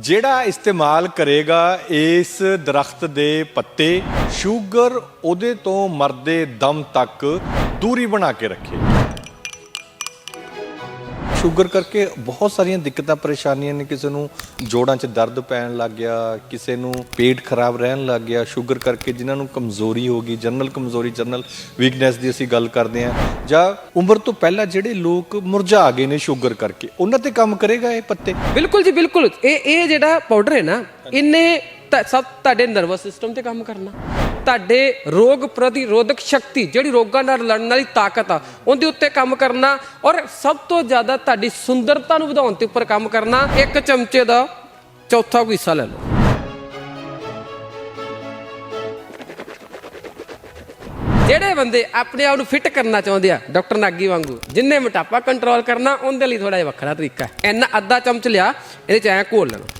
ਜਿਹੜਾ ਇਸਤੇਮਾਲ ਕਰੇਗਾ ਇਸ ਦਰਖਤ ਦੇ ਪੱਤੇ, ਸ਼ੂਗਰ ਉਹਦੇ ਤੋਂ ਮਰਦੇ ਦਮ ਤੱਕ ਦੂਰੀ ਬਣਾ ਕੇ ਰੱਖੇ। ਸ਼ੂਗਰ ਕਰਕੇ ਬਹੁਤ ਸਾਰੀਆਂ ਦਿੱਕਤਾਂ ਪਰੇਸ਼ਾਨੀਆਂ ਨੇ ਕਿਸੇ ਨੂੰ ਜੋੜਾਂ 'ਚ ਦਰਦ ਪੈਣ ਲੱਗ ਗਿਆ ਕਿਸੇ ਨੂੰ ਪੇਟ ਖਰਾਬ ਰਹਿਣ ਲੱਗ ਗਿਆ ਸ਼ੂਗਰ ਕਰਕੇ ਜਿਨ੍ਹਾਂ ਨੂੰ ਕਮਜ਼ੋਰੀ ਹੋ ਗਈ ਜਨਰਲ ਕਮਜ਼ੋਰੀ ਜਨਰਲ ਵੀਕਨੈਸ ਦੀ ਅਸੀਂ ਗੱਲ ਕਰਦੇ ਹਾਂ। ਜਾਂ ਉਮਰ ਤੋਂ ਪਹਿਲਾਂ ਜਿਹੜੇ ਲੋਕ ਮੁਰਝਾ ਗਏ ਨੇ ਸ਼ੂਗਰ ਕਰਕੇ ਉਹਨਾਂ ਤੇ ਕੰਮ ਕਰੇਗਾ ਇਹ ਪੱਤੇ? ਬਿਲਕੁਲ ਜੀ ਬਿਲਕੁਲ। ਇਹ ਇਹ ਜਿਹੜਾ ਪਾਊਡਰ ਹੈ ਨਾ ਇਹਨੇ ਤਾਂ ਸਭ ਤੁਹਾਡੇ ਨਰਵਸ ਸਿਸਟਮ ਤੇ ਕੰਮ ਕਰਨਾ। ਤੁਹਾਡੇ ਰੋਗ ਪ੍ਰਤੀਰੋਧਕ ਸ਼ਕਤੀ, ਜਿਹੜੀ ਰੋਗਾਂ ਨਾਲ ਲੜਨ ਵਾਲੀ ਤਾਕਤ ਆ, ਉਹਦੇ ਉੱਤੇ ਕੰਮ ਕਰਨਾ ਔਰ ਸਭ ਤੋਂ ਜ਼ਿਆਦਾ ਤੁਹਾਡੀ ਸੁੰਦਰਤਾ ਨੂੰ ਵਧਾਉਣ ਤੇ ਉੱਪਰ ਕੰਮ ਕਰਨਾ, ਇੱਕ ਚਮਚੇ ਦਾ ਚੌਥਾ ਹਿੱਸਾ ਲੈ ਲਓ। ਜਿਹੜੇ ਬੰਦੇ ਆਪਣੇ ਆਪ ਨੂੰ ਫਿੱਟ ਕਰਨਾ ਚਾਹੁੰਦੇ ਆ, ਡਾਕਟਰ ਨਾਗੀ ਵਾਂਗੂ, ਜਿੰਨੇ ਮੋਟਾਪਾ ਕੰਟਰੋਲ ਕਰਨਾ, ਉਹਦੇ ਲਈ ਥੋੜਾ ਜਿਹਾ ਵੱਖਰਾ ਤਰੀਕਾ ਹੈ। ਇੰਨਾ ਅੱਧਾ ਚਮਚ ਲਿਆ, ਇਹਦੇ ਚ ਐ ਘੋਲ ਲੈਣਾ।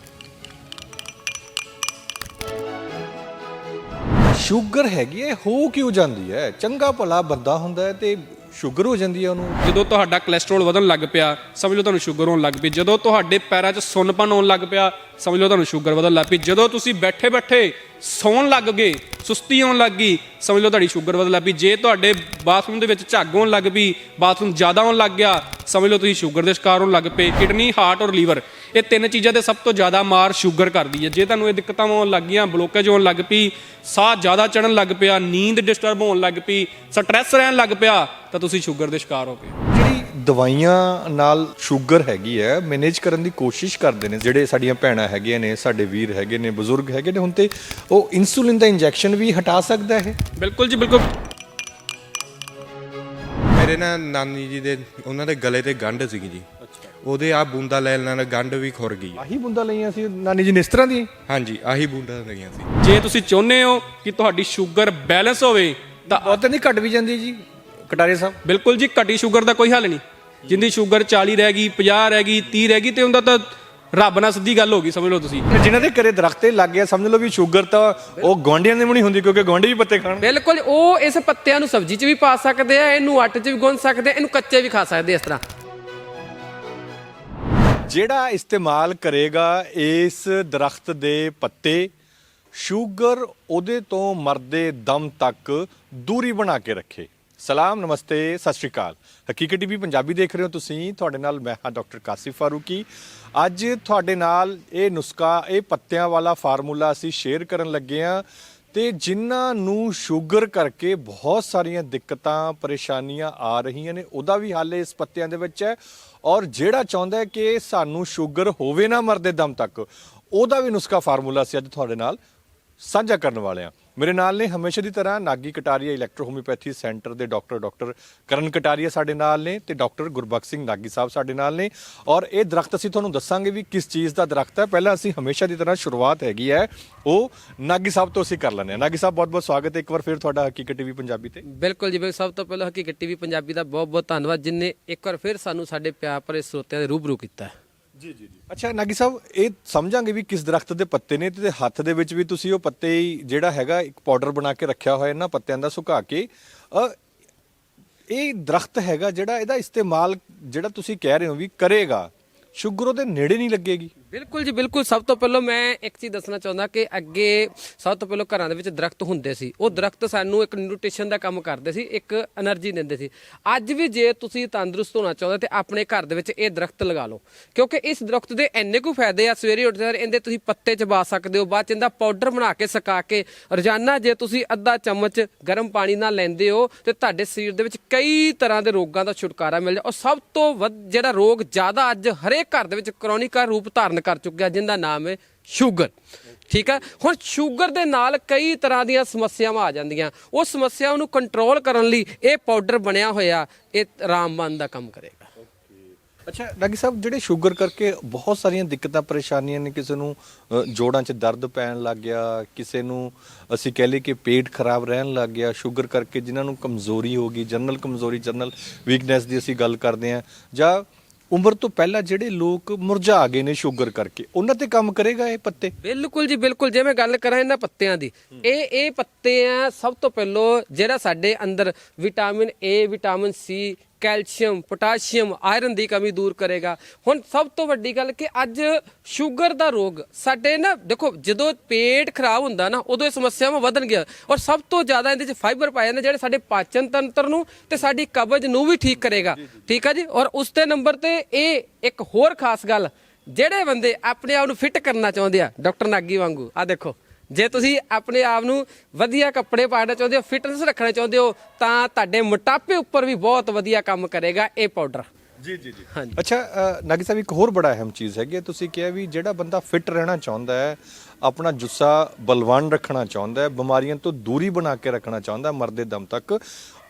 ਸ਼ੂਗਰ ਹੈਗੀ ਹੈ ਹੋ ਕਿਉਂ ਜਾਂਦੀ ਹੈ? ਚੰਗਾ ਭਲਾ ਬੰਦਾ ਹੁੰਦਾ ਹੈ ਤੇ ਸ਼ੂਗਰ ਹੋ ਜਾਂਦੀ ਹੈ ਉਹਨੂੰ। ਜਦੋਂ ਤੁਹਾਡਾ ਕੋਲੇਸਟ੍ਰੋਲ ਵਧਣ ਲੱਗ ਪਿਆ, ਸਮਝ ਲਓ ਤੁਹਾਨੂੰ ਸ਼ੂਗਰ ਹੋਣ ਲੱਗ ਪਈ। ਜਦੋਂ ਤੁਹਾਡੇ ਪੈਰਾਂ 'ਚ ਸੁੰਨਪਨ ਹੋਣ ਲੱਗ ਪਿਆ, ਸਮਝ ਲਓ ਤੁਹਾਨੂੰ ਸ਼ੂਗਰ ਵਧਣ ਲੱਗ ਪਈ। ਜਦੋਂ ਤੁਸੀਂ ਬੈਠੇ ਬੈਠੇ ਸੌਣ ਲੱਗ ਗਏ, ਸੁਸਤੀ ਆਉਣ ਲੱਗ ਗਈ, ਸਮਝ ਲਓ ਤੁਹਾਡੀ ਸ਼ੂਗਰ ਵਧਣ ਲੱਗ ਪਈ। ਜੇ ਤੁਹਾਡੇ ਬਾਥਰੂਮ ਦੇ ਵਿੱਚ ਝੱਗ ਹੋਣ ਲੱਗ ਪਈ ਬਾਥਰੂਮ ਜ਼ਿਆਦਾ ਹੋਣ ਲੱਗ ਗਿਆ, ਸਮਝ ਲਓ ਤੁਸੀਂ ਸ਼ੂਗਰ ਦੇ ਸ਼ਿਕਾਰ ਹੋਣ ਲੱਗ ਪਏ, ਕਿਡਨੀ ਹਾਰਟ ਔਰ ਲੀਵਰ ਇਹ ਤਿੰਨ ਚੀਜ਼ਾਂ ਤੇ ਸਭ ਤੋਂ ਜ਼ਿਆਦਾ ਮਾਰ ਸ਼ੂਗਰ ਕਰਦੀ ਹੈ। ਜੇ ਤੁਹਾਨੂੰ ਇਹ ਦਿੱਕਤਾਂ ਹੋਣ ਲੱਗ ਗਈਆਂ ਬਲੋਕੇਜ ਹੋਣ ਲੱਗ ਪਈ ਸਾਹ ਜ਼ਿਆਦਾ ਚੜਨ ਲੱਗ ਪਿਆ ਨੀਂਦ ਡਿਸਟਰਬ ਹੋਣ ਲੱਗ ਪਈ ਸਟ੍ਰੈਸ ਰਹਿਣ ਲੱਗ ਪਿਆ ਤਾਂ ਤੁਸੀਂ ਸ਼ੂਗਰ ਦੇ ਸ਼ਿਕਾਰ ਹੋ ਗਏ। ਜਿਹੜੀ ਦਵਾਈਆਂ ਨਾਲ ਸ਼ੂਗਰ ਹੈਗੀ ਹੈ ਮੈਨੇਜ ਕਰਨ ਦੀ ਕੋਸ਼ਿਸ਼ ਕਰਦੇ ਨੇ ਜਿਹੜੇ ਸਾਡੀਆਂ ਭੈਣਾਂ ਹੈਗੀਆਂ ਨੇ ਸਾਡੇ ਵੀਰ ਹੈਗੇ ਨੇ ਬਜ਼ੁਰਗ ਹੈਗੇ ਨੇ ਹੁਣ ਤੇ ਉਹ ਇਨਸੂਲਿਨ ਦਾ ਇੰਜੈਕਸ਼ਨ ਵੀ ਹਟਾ ਸਕਦਾ ਹੈ ਬਿਲਕੁਲ ਜੀ ਬਿਲਕੁਲ। ਮੇਰੇ ਨਾ ਨਾਨੀ ਜੀ ਦੇ ਉਹਨਾਂ ਦੇ ਗਲੇ ਤੇ ਗੰਢ ਸੀਗੀ ਜੀ। ਉਹਦੇ ਆ ਬੂੰਦਾ ਲੈਣ ਨਾਲ ਗੰਢ ਵੀ ਖੁਰ ਗਈ ਆਹੀ ਬੁੰਦਾ ਲਈਆਂ ਸੀ ਨਾਨੀ ਜੀ ਨੇ ਇਸ ਤਰ੍ਹਾਂ ਦੀ ਹਾਂਜੀ ਆਹੀ ਬੂੰਦਾ ਲਈਆਂ ਸੀ। ਜੇ ਤੁਸੀਂ ਚਾਹੁੰਦੇ ਹੋ ਕਿ ਤੁਹਾਡੀ ਸ਼ੂਗਰ ਬੈਲੈਂਸ ਹੋਵੇ ਤਾਂ ਉਹ ਤਾਂ ਨਹੀਂ ਘਟ ਵੀ ਜਾਂਦੀ ਜੀ ਕਟਾਰੇ ਸਾਹਿਬ। ਬਿਲਕੁਲ ਜੀ ਘਟੀ ਸ਼ੂਗਰ ਦਾ ਕੋਈ ਹੱਲ ਨਹੀਂ। ਜਿੰਦੀ ਸ਼ੂਗਰ 40 ਰਹਿ ਗਈ 50 ਰਹਿ ਗਈ 30 ਰਹਿ ਗਈ ਤੇ ਉਹਦਾ ਤਾਂ ਰੱਬ ਨਾਲ ਸਿੱਧੀ ਗੱਲ ਹੋ ਗਈ ਸਮਝ ਲਓ ਤੁਸੀਂ। ਜਿਨ੍ਹਾਂ ਦੇ ਘਰੇ ਦਰਖਤੇ ਲੱਗ ਗਿਆ ਸਮਝ ਲਓ ਵੀ ਸ਼ੂਗਰ ਤਾਂ ਉਹ ਗਵਾਂਢੀਆਂ ਦੇ ਵੀ ਨਹੀਂ ਹੁੰਦੀ ਕਿਉਂਕਿ ਗਵਾਂਢੀ ਵੀ ਪੱਤੇ ਖਾਣ। ਬਿਲਕੁਲ ਉਹ ਇਸ ਪੱਤਿਆਂ ਨੂੰ ਸਬਜ਼ੀ 'ਚ ਵੀ ਪਾ ਸਕਦੇ ਆ ਇਹਨੂੰ ਆਟੇ 'ਚ ਵੀ ਗੁੰਨ ਸਕਦੇ ਆ ਇਹਨੂੰ ਕੱਚੇ ਵੀ ਖਾ ਸਕਦੇ ਆ ਇਸ ਤਰ੍ਹਾਂ। ਜਿਹੜਾ ਇਸਤੇਮਾਲ ਕਰੇਗਾ ਇਸ ਦਰਖਤ ਦੇ ਪੱਤੇ, ਸ਼ੂਗਰ ਉਹਦੇ ਤੋਂ ਮਰਦੇ ਦਮ ਤੱਕ ਦੂਰੀ ਬਣਾ ਕੇ ਰੱਖੇ। ਸਲਾਮ, ਨਮਸਤੇ, ਸਤਿ ਸ਼੍ਰੀ ਅਕਾਲ। ਹਕੀਕਤ ਟੀਵੀ ਪੰਜਾਬੀ ਦੇਖ ਰਹੇ ਹੋ ਤੁਸੀਂ। ਤੁਹਾਡੇ ਨਾਲ ਮੈਂ ਹਾਂ ਡਾਕਟਰ ਕਾਸਿਫ ਫਾਰੂਕੀ। ਅੱਜ ਤੁਹਾਡੇ ਨਾਲ ਇਹ ਨੁਸਖਾ, ਇਹ ਪੱਤਿਆਂ ਵਾਲਾ ਫਾਰਮੂਲਾ ਅਸੀਂ ਸ਼ੇਅਰ ਕਰਨ ਲੱਗੇ ਹਾਂ ਤੇ ਜਿਨ੍ਹਾਂ ਨੂੰ ਸ਼ੂਗਰ ਕਰਕੇ ਬਹੁਤ ਸਾਰੀਆਂ ਦਿੱਕਤਾਂ, ਪਰੇਸ਼ਾਨੀਆਂ ਆ ਰਹੀਆਂ ਨੇ, ਉਹਦਾ ਵੀ ਹੱਲ ਇਸ ਪੱਤਿਆਂ ਦੇ ਵਿੱਚ ਹੈ। ਔਰ ਜਿਹੜਾ ਚਾਹੁੰਦਾ ਕਿ ਸਾਨੂੰ ਸ਼ੂਗਰ ਹੋਵੇ ਨਾ ਮਰਦੇ ਦਮ ਤੱਕ, ਉਹਦਾ ਵੀ ਨੁਸਖਾ ਫਾਰਮੂਲਾ ਅਸੀਂ ਅੱਜ ਤੁਹਾਡੇ ਨਾਲ ਸਾਂਝਾ ਕਰਨ ਵਾਲੇ ਹਾਂ। ਮੇਰੇ ਨਾਲ ਨੇ ਹਮੇਸ਼ਾ ਦੀ ਤਰ੍ਹਾਂ Nagi Kataria electro homeopathy centre ਦੇ ਡਾਕਟਰ ਡਾਕਟਰ ਕਰਨ ਕਟਾਰੀਆ ਸਾਡੇ ਨਾਲ ਨੇ ਤੇ ਡਾਕਟਰ ਗੁਰਬਖਸ਼ ਸਿੰਘ ਨਾਗੀ ਸਾਹਿਬ ਸਾਡੇ ਨਾਲ ਨੇ। ਔਰ ਇਹ ਦਰਖਤ ਅਸੀਂ ਤੁਹਾਨੂੰ ਦੱਸਾਂਗੇ ਵੀ ਕਿਸ ਚੀਜ਼ ਦਾ ਦਰਖਤ ਹੈ। ਪਹਿਲਾਂ ਅਸੀਂ ਹਮੇਸ਼ਾ ਦੀ ਤਰ੍ਹਾਂ ਸ਼ੁਰੂਆਤ ਹੈਗੀ ਹੈ। ਉਹ ਨਾਗੀ ਸਾਹਿਬ ਤੋਂ ਅਸੀਂ ਕਰ ਲੈਂਦੇ ਹਾਂ। ਨਾਗੀ ਸਾਹਿਬ ਬਹੁਤ ਬਹੁਤ ਸਵਾਗਤ ਹੈ। ਇੱਕ ਵਾਰ ਫਿਰ ਤੁਹਾਡਾ ਹਕੀਕਤ ਟੀਵੀ ਪੰਜਾਬੀ ਤੇ। ਬਿਲਕੁਲ ਜੀ, ਬਿਲਕੁਲ। ਸਭ ਤੋਂ ਪਹਿਲਾਂ ਹਕੀਕਤ ਟੀਵੀ ਪੰਜਾਬੀ ਦਾ ਬਹੁਤ ਬਹੁਤ ਧੰਨਵਾਦ ਜਿਨਨੇ ਇੱਕ ਵਾਰ ਫਿਰ ਸਾਨੂੰ ਸਾਡੇ ਪਿਆਰ ਭਰੇ ਸਰੋਤਿਆਂ ਦੇ ਰੂਬਰੂ ਕੀਤਾ ਜੀ ਜੀ ਜੀ। ਅੱਛਾ ਨਾਗੀ ਸਾਹਿਬ ਇਹ ਸਮਝਾਂਗੇ ਵੀ ਕਿਸ ਦਰਖਤ ਦੇ ਪੱਤੇ ਨੇ ਤੇ ਹੱਥ ਦੇ ਵਿੱਚ ਵੀ ਤੁਸੀਂ ਉਹ ਪੱਤੇ ਹੀ ਜਿਹੜਾ ਹੈਗਾ ਇੱਕ ਪਾਊਡਰ ਬਣਾ ਕੇ ਰੱਖਿਆ ਹੋਇਆ ਇਹਨਾਂ ਪੱਤਿਆਂ ਦਾ ਸੁਕਾ ਕੇ। ਅ, ਇਹ ਦਰਖਤ ਹੈਗਾ ਜਿਹੜਾ ਇਹਦਾ ਇਸਤੇਮਾਲ ਜਿਹੜਾ ਤੁਸੀਂ ਕਹਿ ਰਹੇ ਹੋ ਵੀ ਕਰੇਗਾ। ਸ਼ੂਗਰ ਉਹਦੇ ਨੇੜੇ ਨਹੀਂ ਲੱਗੇਗੀ। ਬਿਲਕੁਲ ਜੀ, ਬਿਲਕੁਲ। ਸਭ ਤੋਂ ਪਹਿਲਾਂ ਮੈਂ ਇੱਕ ਚੀਜ਼ ਦੱਸਣਾ ਚਾਹੁੰਦਾ ਕਿ ਅੱਗੇ ਸਭ ਤੋਂ ਪਹਿਲਾਂ ਘਰਾਂ ਦੇ ਵਿੱਚ ਦਰਖਤ ਹੁੰਦੇ ਸੀ। ਉਹ ਦਰਖਤ ਸਾਨੂੰ ਇੱਕ ਨਿਊਟ੍ਰੀਸ਼ਨ ਦਾ ਕੰਮ ਕਰਦੇ ਸੀ, ਇੱਕ એનર્ਜੀ ਦਿੰਦੇ ਸੀ। ਅੱਜ ਵੀ ਜੇ ਤੁਸੀਂ ਤੰਦਰੁਸਤ ਹੋਣਾ ਚਾਹੁੰਦੇ ਤੇ ਆਪਣੇ ਘਰ ਦੇ ਵਿੱਚ ਇਹ ਦਰਖਤ ਲਗਾ ਲਓ। ਕਿਉਂਕਿ ਇਸ ਦਰਖਤ ਦੇ ਇੰਨੇ ਕੁ ਫਾਇਦੇ ਆ, ਸਵੇਰੇ ਉੱਠਦੇ ਸਾਰ ਇਹਦੇ ਤੁਸੀਂ ਪੱਤੇ ਚਬਾ ਸਕਦੇ ਹੋ, ਬਾਅਦ ਚ ਇਹਦਾ ਪਾਊਡਰ ਬਣਾ ਕੇ ਸੁਕਾ ਕੇ ਰੋਜ਼ਾਨਾ ਜੇ ਤੁਸੀਂ ਅੱਧਾ ਚਮਚ ਗਰਮ ਪਾਣੀ ਨਾਲ ਲੈਂਦੇ ਹੋ ਤੇ ਤੁਹਾਡੇ ਸਰੀਰ ਦੇ ਵਿੱਚ ਕਈ ਤਰ੍ਹਾਂ ਦੇ ਰੋਗਾਂ ਦਾ ਛੁਟਕਾਰਾ ਮਿਲ ਜਾ। ਔਰ ਸਭ ਤੋਂ ਵੱਧ ਜਿਹੜਾ ਰੋਗ ਜ਼ਿਆਦਾ ਅੱਜ ਹਰੇਕ ਘਰ ਦੇ ਵਿੱਚ ਕਰੋਨਿਕਾ ਰੂਪ ਧਾਰਨ ਕਰ ਚੁੱਕਿਆ, ਜਿੰਦਾ ਨਾਮ ਹੈ ਸ਼ੂਗਰ। ਠੀਕ ਹੈ ਹੁਣ ਸ਼ੂਗਰ ਦੇ ਨਾਲ ਕਈ ਤਰ੍ਹਾਂ ਦੀਆਂ ਸਮੱਸਿਆਵਾਂ ਆ ਜਾਂਦੀਆਂ। ਉਹ ਸਮੱਸਿਆਵਾਂ ਨੂੰ ਕੰਟਰੋਲ ਕਰਨ ਲਈ ਇਹ ਪਾਊਡਰ ਬਣਿਆ ਹੋਇਆ, ਇਹ ਰਾਮਬਾਨ ਦਾ ਕੰਮ ਕਰੇਗਾ। ਅੱਛਾ ਨਾਗੀ ਸਾਹਿਬ, ਜਿਹੜੇ ਸ਼ੂਗਰ ਕਰਕੇ ਬਹੁਤ ਸਾਰੀਆਂ ਦਿੱਕਤਾਂ, ਪਰੇਸ਼ਾਨੀਆਂ ਨੇ ਕਿਸੇ ਨੂੰ ਜੋੜਾਂ 'ਚ ਦਰਦ ਪੈਣ ਲੱਗ ਗਿਆ, ਕਿਸੇ ਨੂੰ ਅਸੀਂ ਕਹਿ ਲਈਏ ਕਿ ਪੇਟ ਖਰਾਬ ਰਹਿਣ ਲੱਗ ਗਿਆ, ਸ਼ੂਗਰ ਕਰਕੇ ਜਿਨ੍ਹਾਂ ਨੂੰ ਕਮਜ਼ੋਰੀ ਹੋ ਗਈ, ਜਨਰਲ ਕਮਜ਼ੋਰੀ, ਜਨਰਲ ਵੀਕਨੈਸ ਦੀ ਅਸੀਂ ਗੱਲ ਕਰਦੇ ਹਾਂ ਜਾਂ ਉਮਰ ਤੋਂ ਪਹਿਲਾਂ ਜਿਹੜੇ ਲੋਕ ਮੁਰਝਾ ਗਏ ਨੇ ਸ਼ੂਗਰ ਕਰਕੇ, ਉਹਨਾਂ ਤੇ ਕੰਮ ਕਰੇਗਾ ਇਹ ਪੱਤੇ? ਬਿਲਕੁਲ ਜੀ, ਬਿਲਕੁਲ। ਜੇ ਮੈਂ ਗੱਲ ਕਰਾਂ ਇਹਨਾਂ ਪੱਤਿਆਂ ਦੀ, ਇਹ ਇਹ ਪੱਤੇ ਆ ਸਭ ਤੋਂ ਪਹਿਲਾਂ ਜਿਹੜਾ ਸਾਡੇ ਅੰਦਰ vitamin A vitamin C calcium potassium iron ਦੀ ਕਮੀ ਦੂਰ ਕਰੇਗਾ। ਹੁਣ ਸਭ ਤੋਂ ਵੱਡੀ ਗੱਲ ਕਿ ਅੱਜ ਸ਼ੂਗਰ ਦਾ ਰੋਗ ਸਾਡੇ ਨਾ ਦੇਖੋ ਜਦੋਂ ਪੇਟ ਖਰਾਬ ਹੁੰਦਾ ਨਾ ਉਦੋਂ ਇਹ ਸਮੱਸਿਆਵਾਂ ਵਧਣ ਗਿਆ। ਔਰ ਸਭ ਤੋਂ ਜ਼ਿਆਦਾ ਇਹਦੇ ਵਿੱਚ ਫਾਈਬਰ ਪਾਏ ਜਾਂਦੇ ਜਿਹੜੇ ਸਾਡੇ ਪਾਚਨ ਤੰਤਰ ਨੂੰ ਤੇ ਸਾਡੀ ਕਬਜ਼ ਨੂੰ ਵੀ ਠੀਕ ਕਰੇਗਾ। ਠੀਕ ਆ ਜੀ? ਔਰ ਉਸ ਤੇ ਨੰਬਰ ਤੇ ਇਹ ਇੱਕ ਹੋਰ ਖਾਸ ਗੱਲ ਜਿਹੜੇ ਬੰਦੇ ਆਪਣੇ ਆਪ ਨੂੰ ਫਿੱਟ ਕਰਨਾ ਚਾਹੁੰਦੇ ਆ ਡਾਕਟਰ ਨਾਗੀ ਵਾਂਗੂ ਆ ਦੇਖੋ। ਜੇ ਤੁਸੀਂ ਆਪਣੇ ਆਪ ਨੂੰ ਵਧੀਆ ਕੱਪੜੇ ਪਾਉਣਾ ਚਾਹੁੰਦੇ ਹੋ ਫਿਟਨੈਸ ਰੱਖਣਾ ਚਾਹੁੰਦੇ ਹੋ ਤਾਂ ਤੁਹਾਡੇ ਮੋਟਾਪੇ ਉੱਪਰ ਵੀ ਬਹੁਤ ਵਧੀਆ ਕੰਮ ਕਰੇਗਾ ਇਹ ਪਾਊਡਰ ਜੀ ਜੀ ਜੀ। ਹਾਂਜੀ। ਅੱਛਾ ਅ, ਨਾਗੀ ਸਾਹਿਬ ਇੱਕ ਹੋਰ ਬੜਾ ਅਹਿਮ ਚੀਜ਼ ਹੈਗੀ ਹੈ। ਤੁਸੀਂ ਕਿਹਾ ਵੀ ਜਿਹੜਾ ਬੰਦਾ ਫਿੱਟ ਰਹਿਣਾ ਚਾਹੁੰਦਾ ਹੈ ਆਪਣਾ ਜੁੱਸਾ ਬਲਵਾਨ ਰੱਖਣਾ ਚਾਹੁੰਦਾ ਹੈ ਬਿਮਾਰੀਆਂ ਤੋਂ ਦੂਰੀ ਬਣਾ ਕੇ ਰੱਖਣਾ ਚਾਹੁੰਦਾ ਹੈ ਮਰਦੇ ਦਮ ਤੱਕ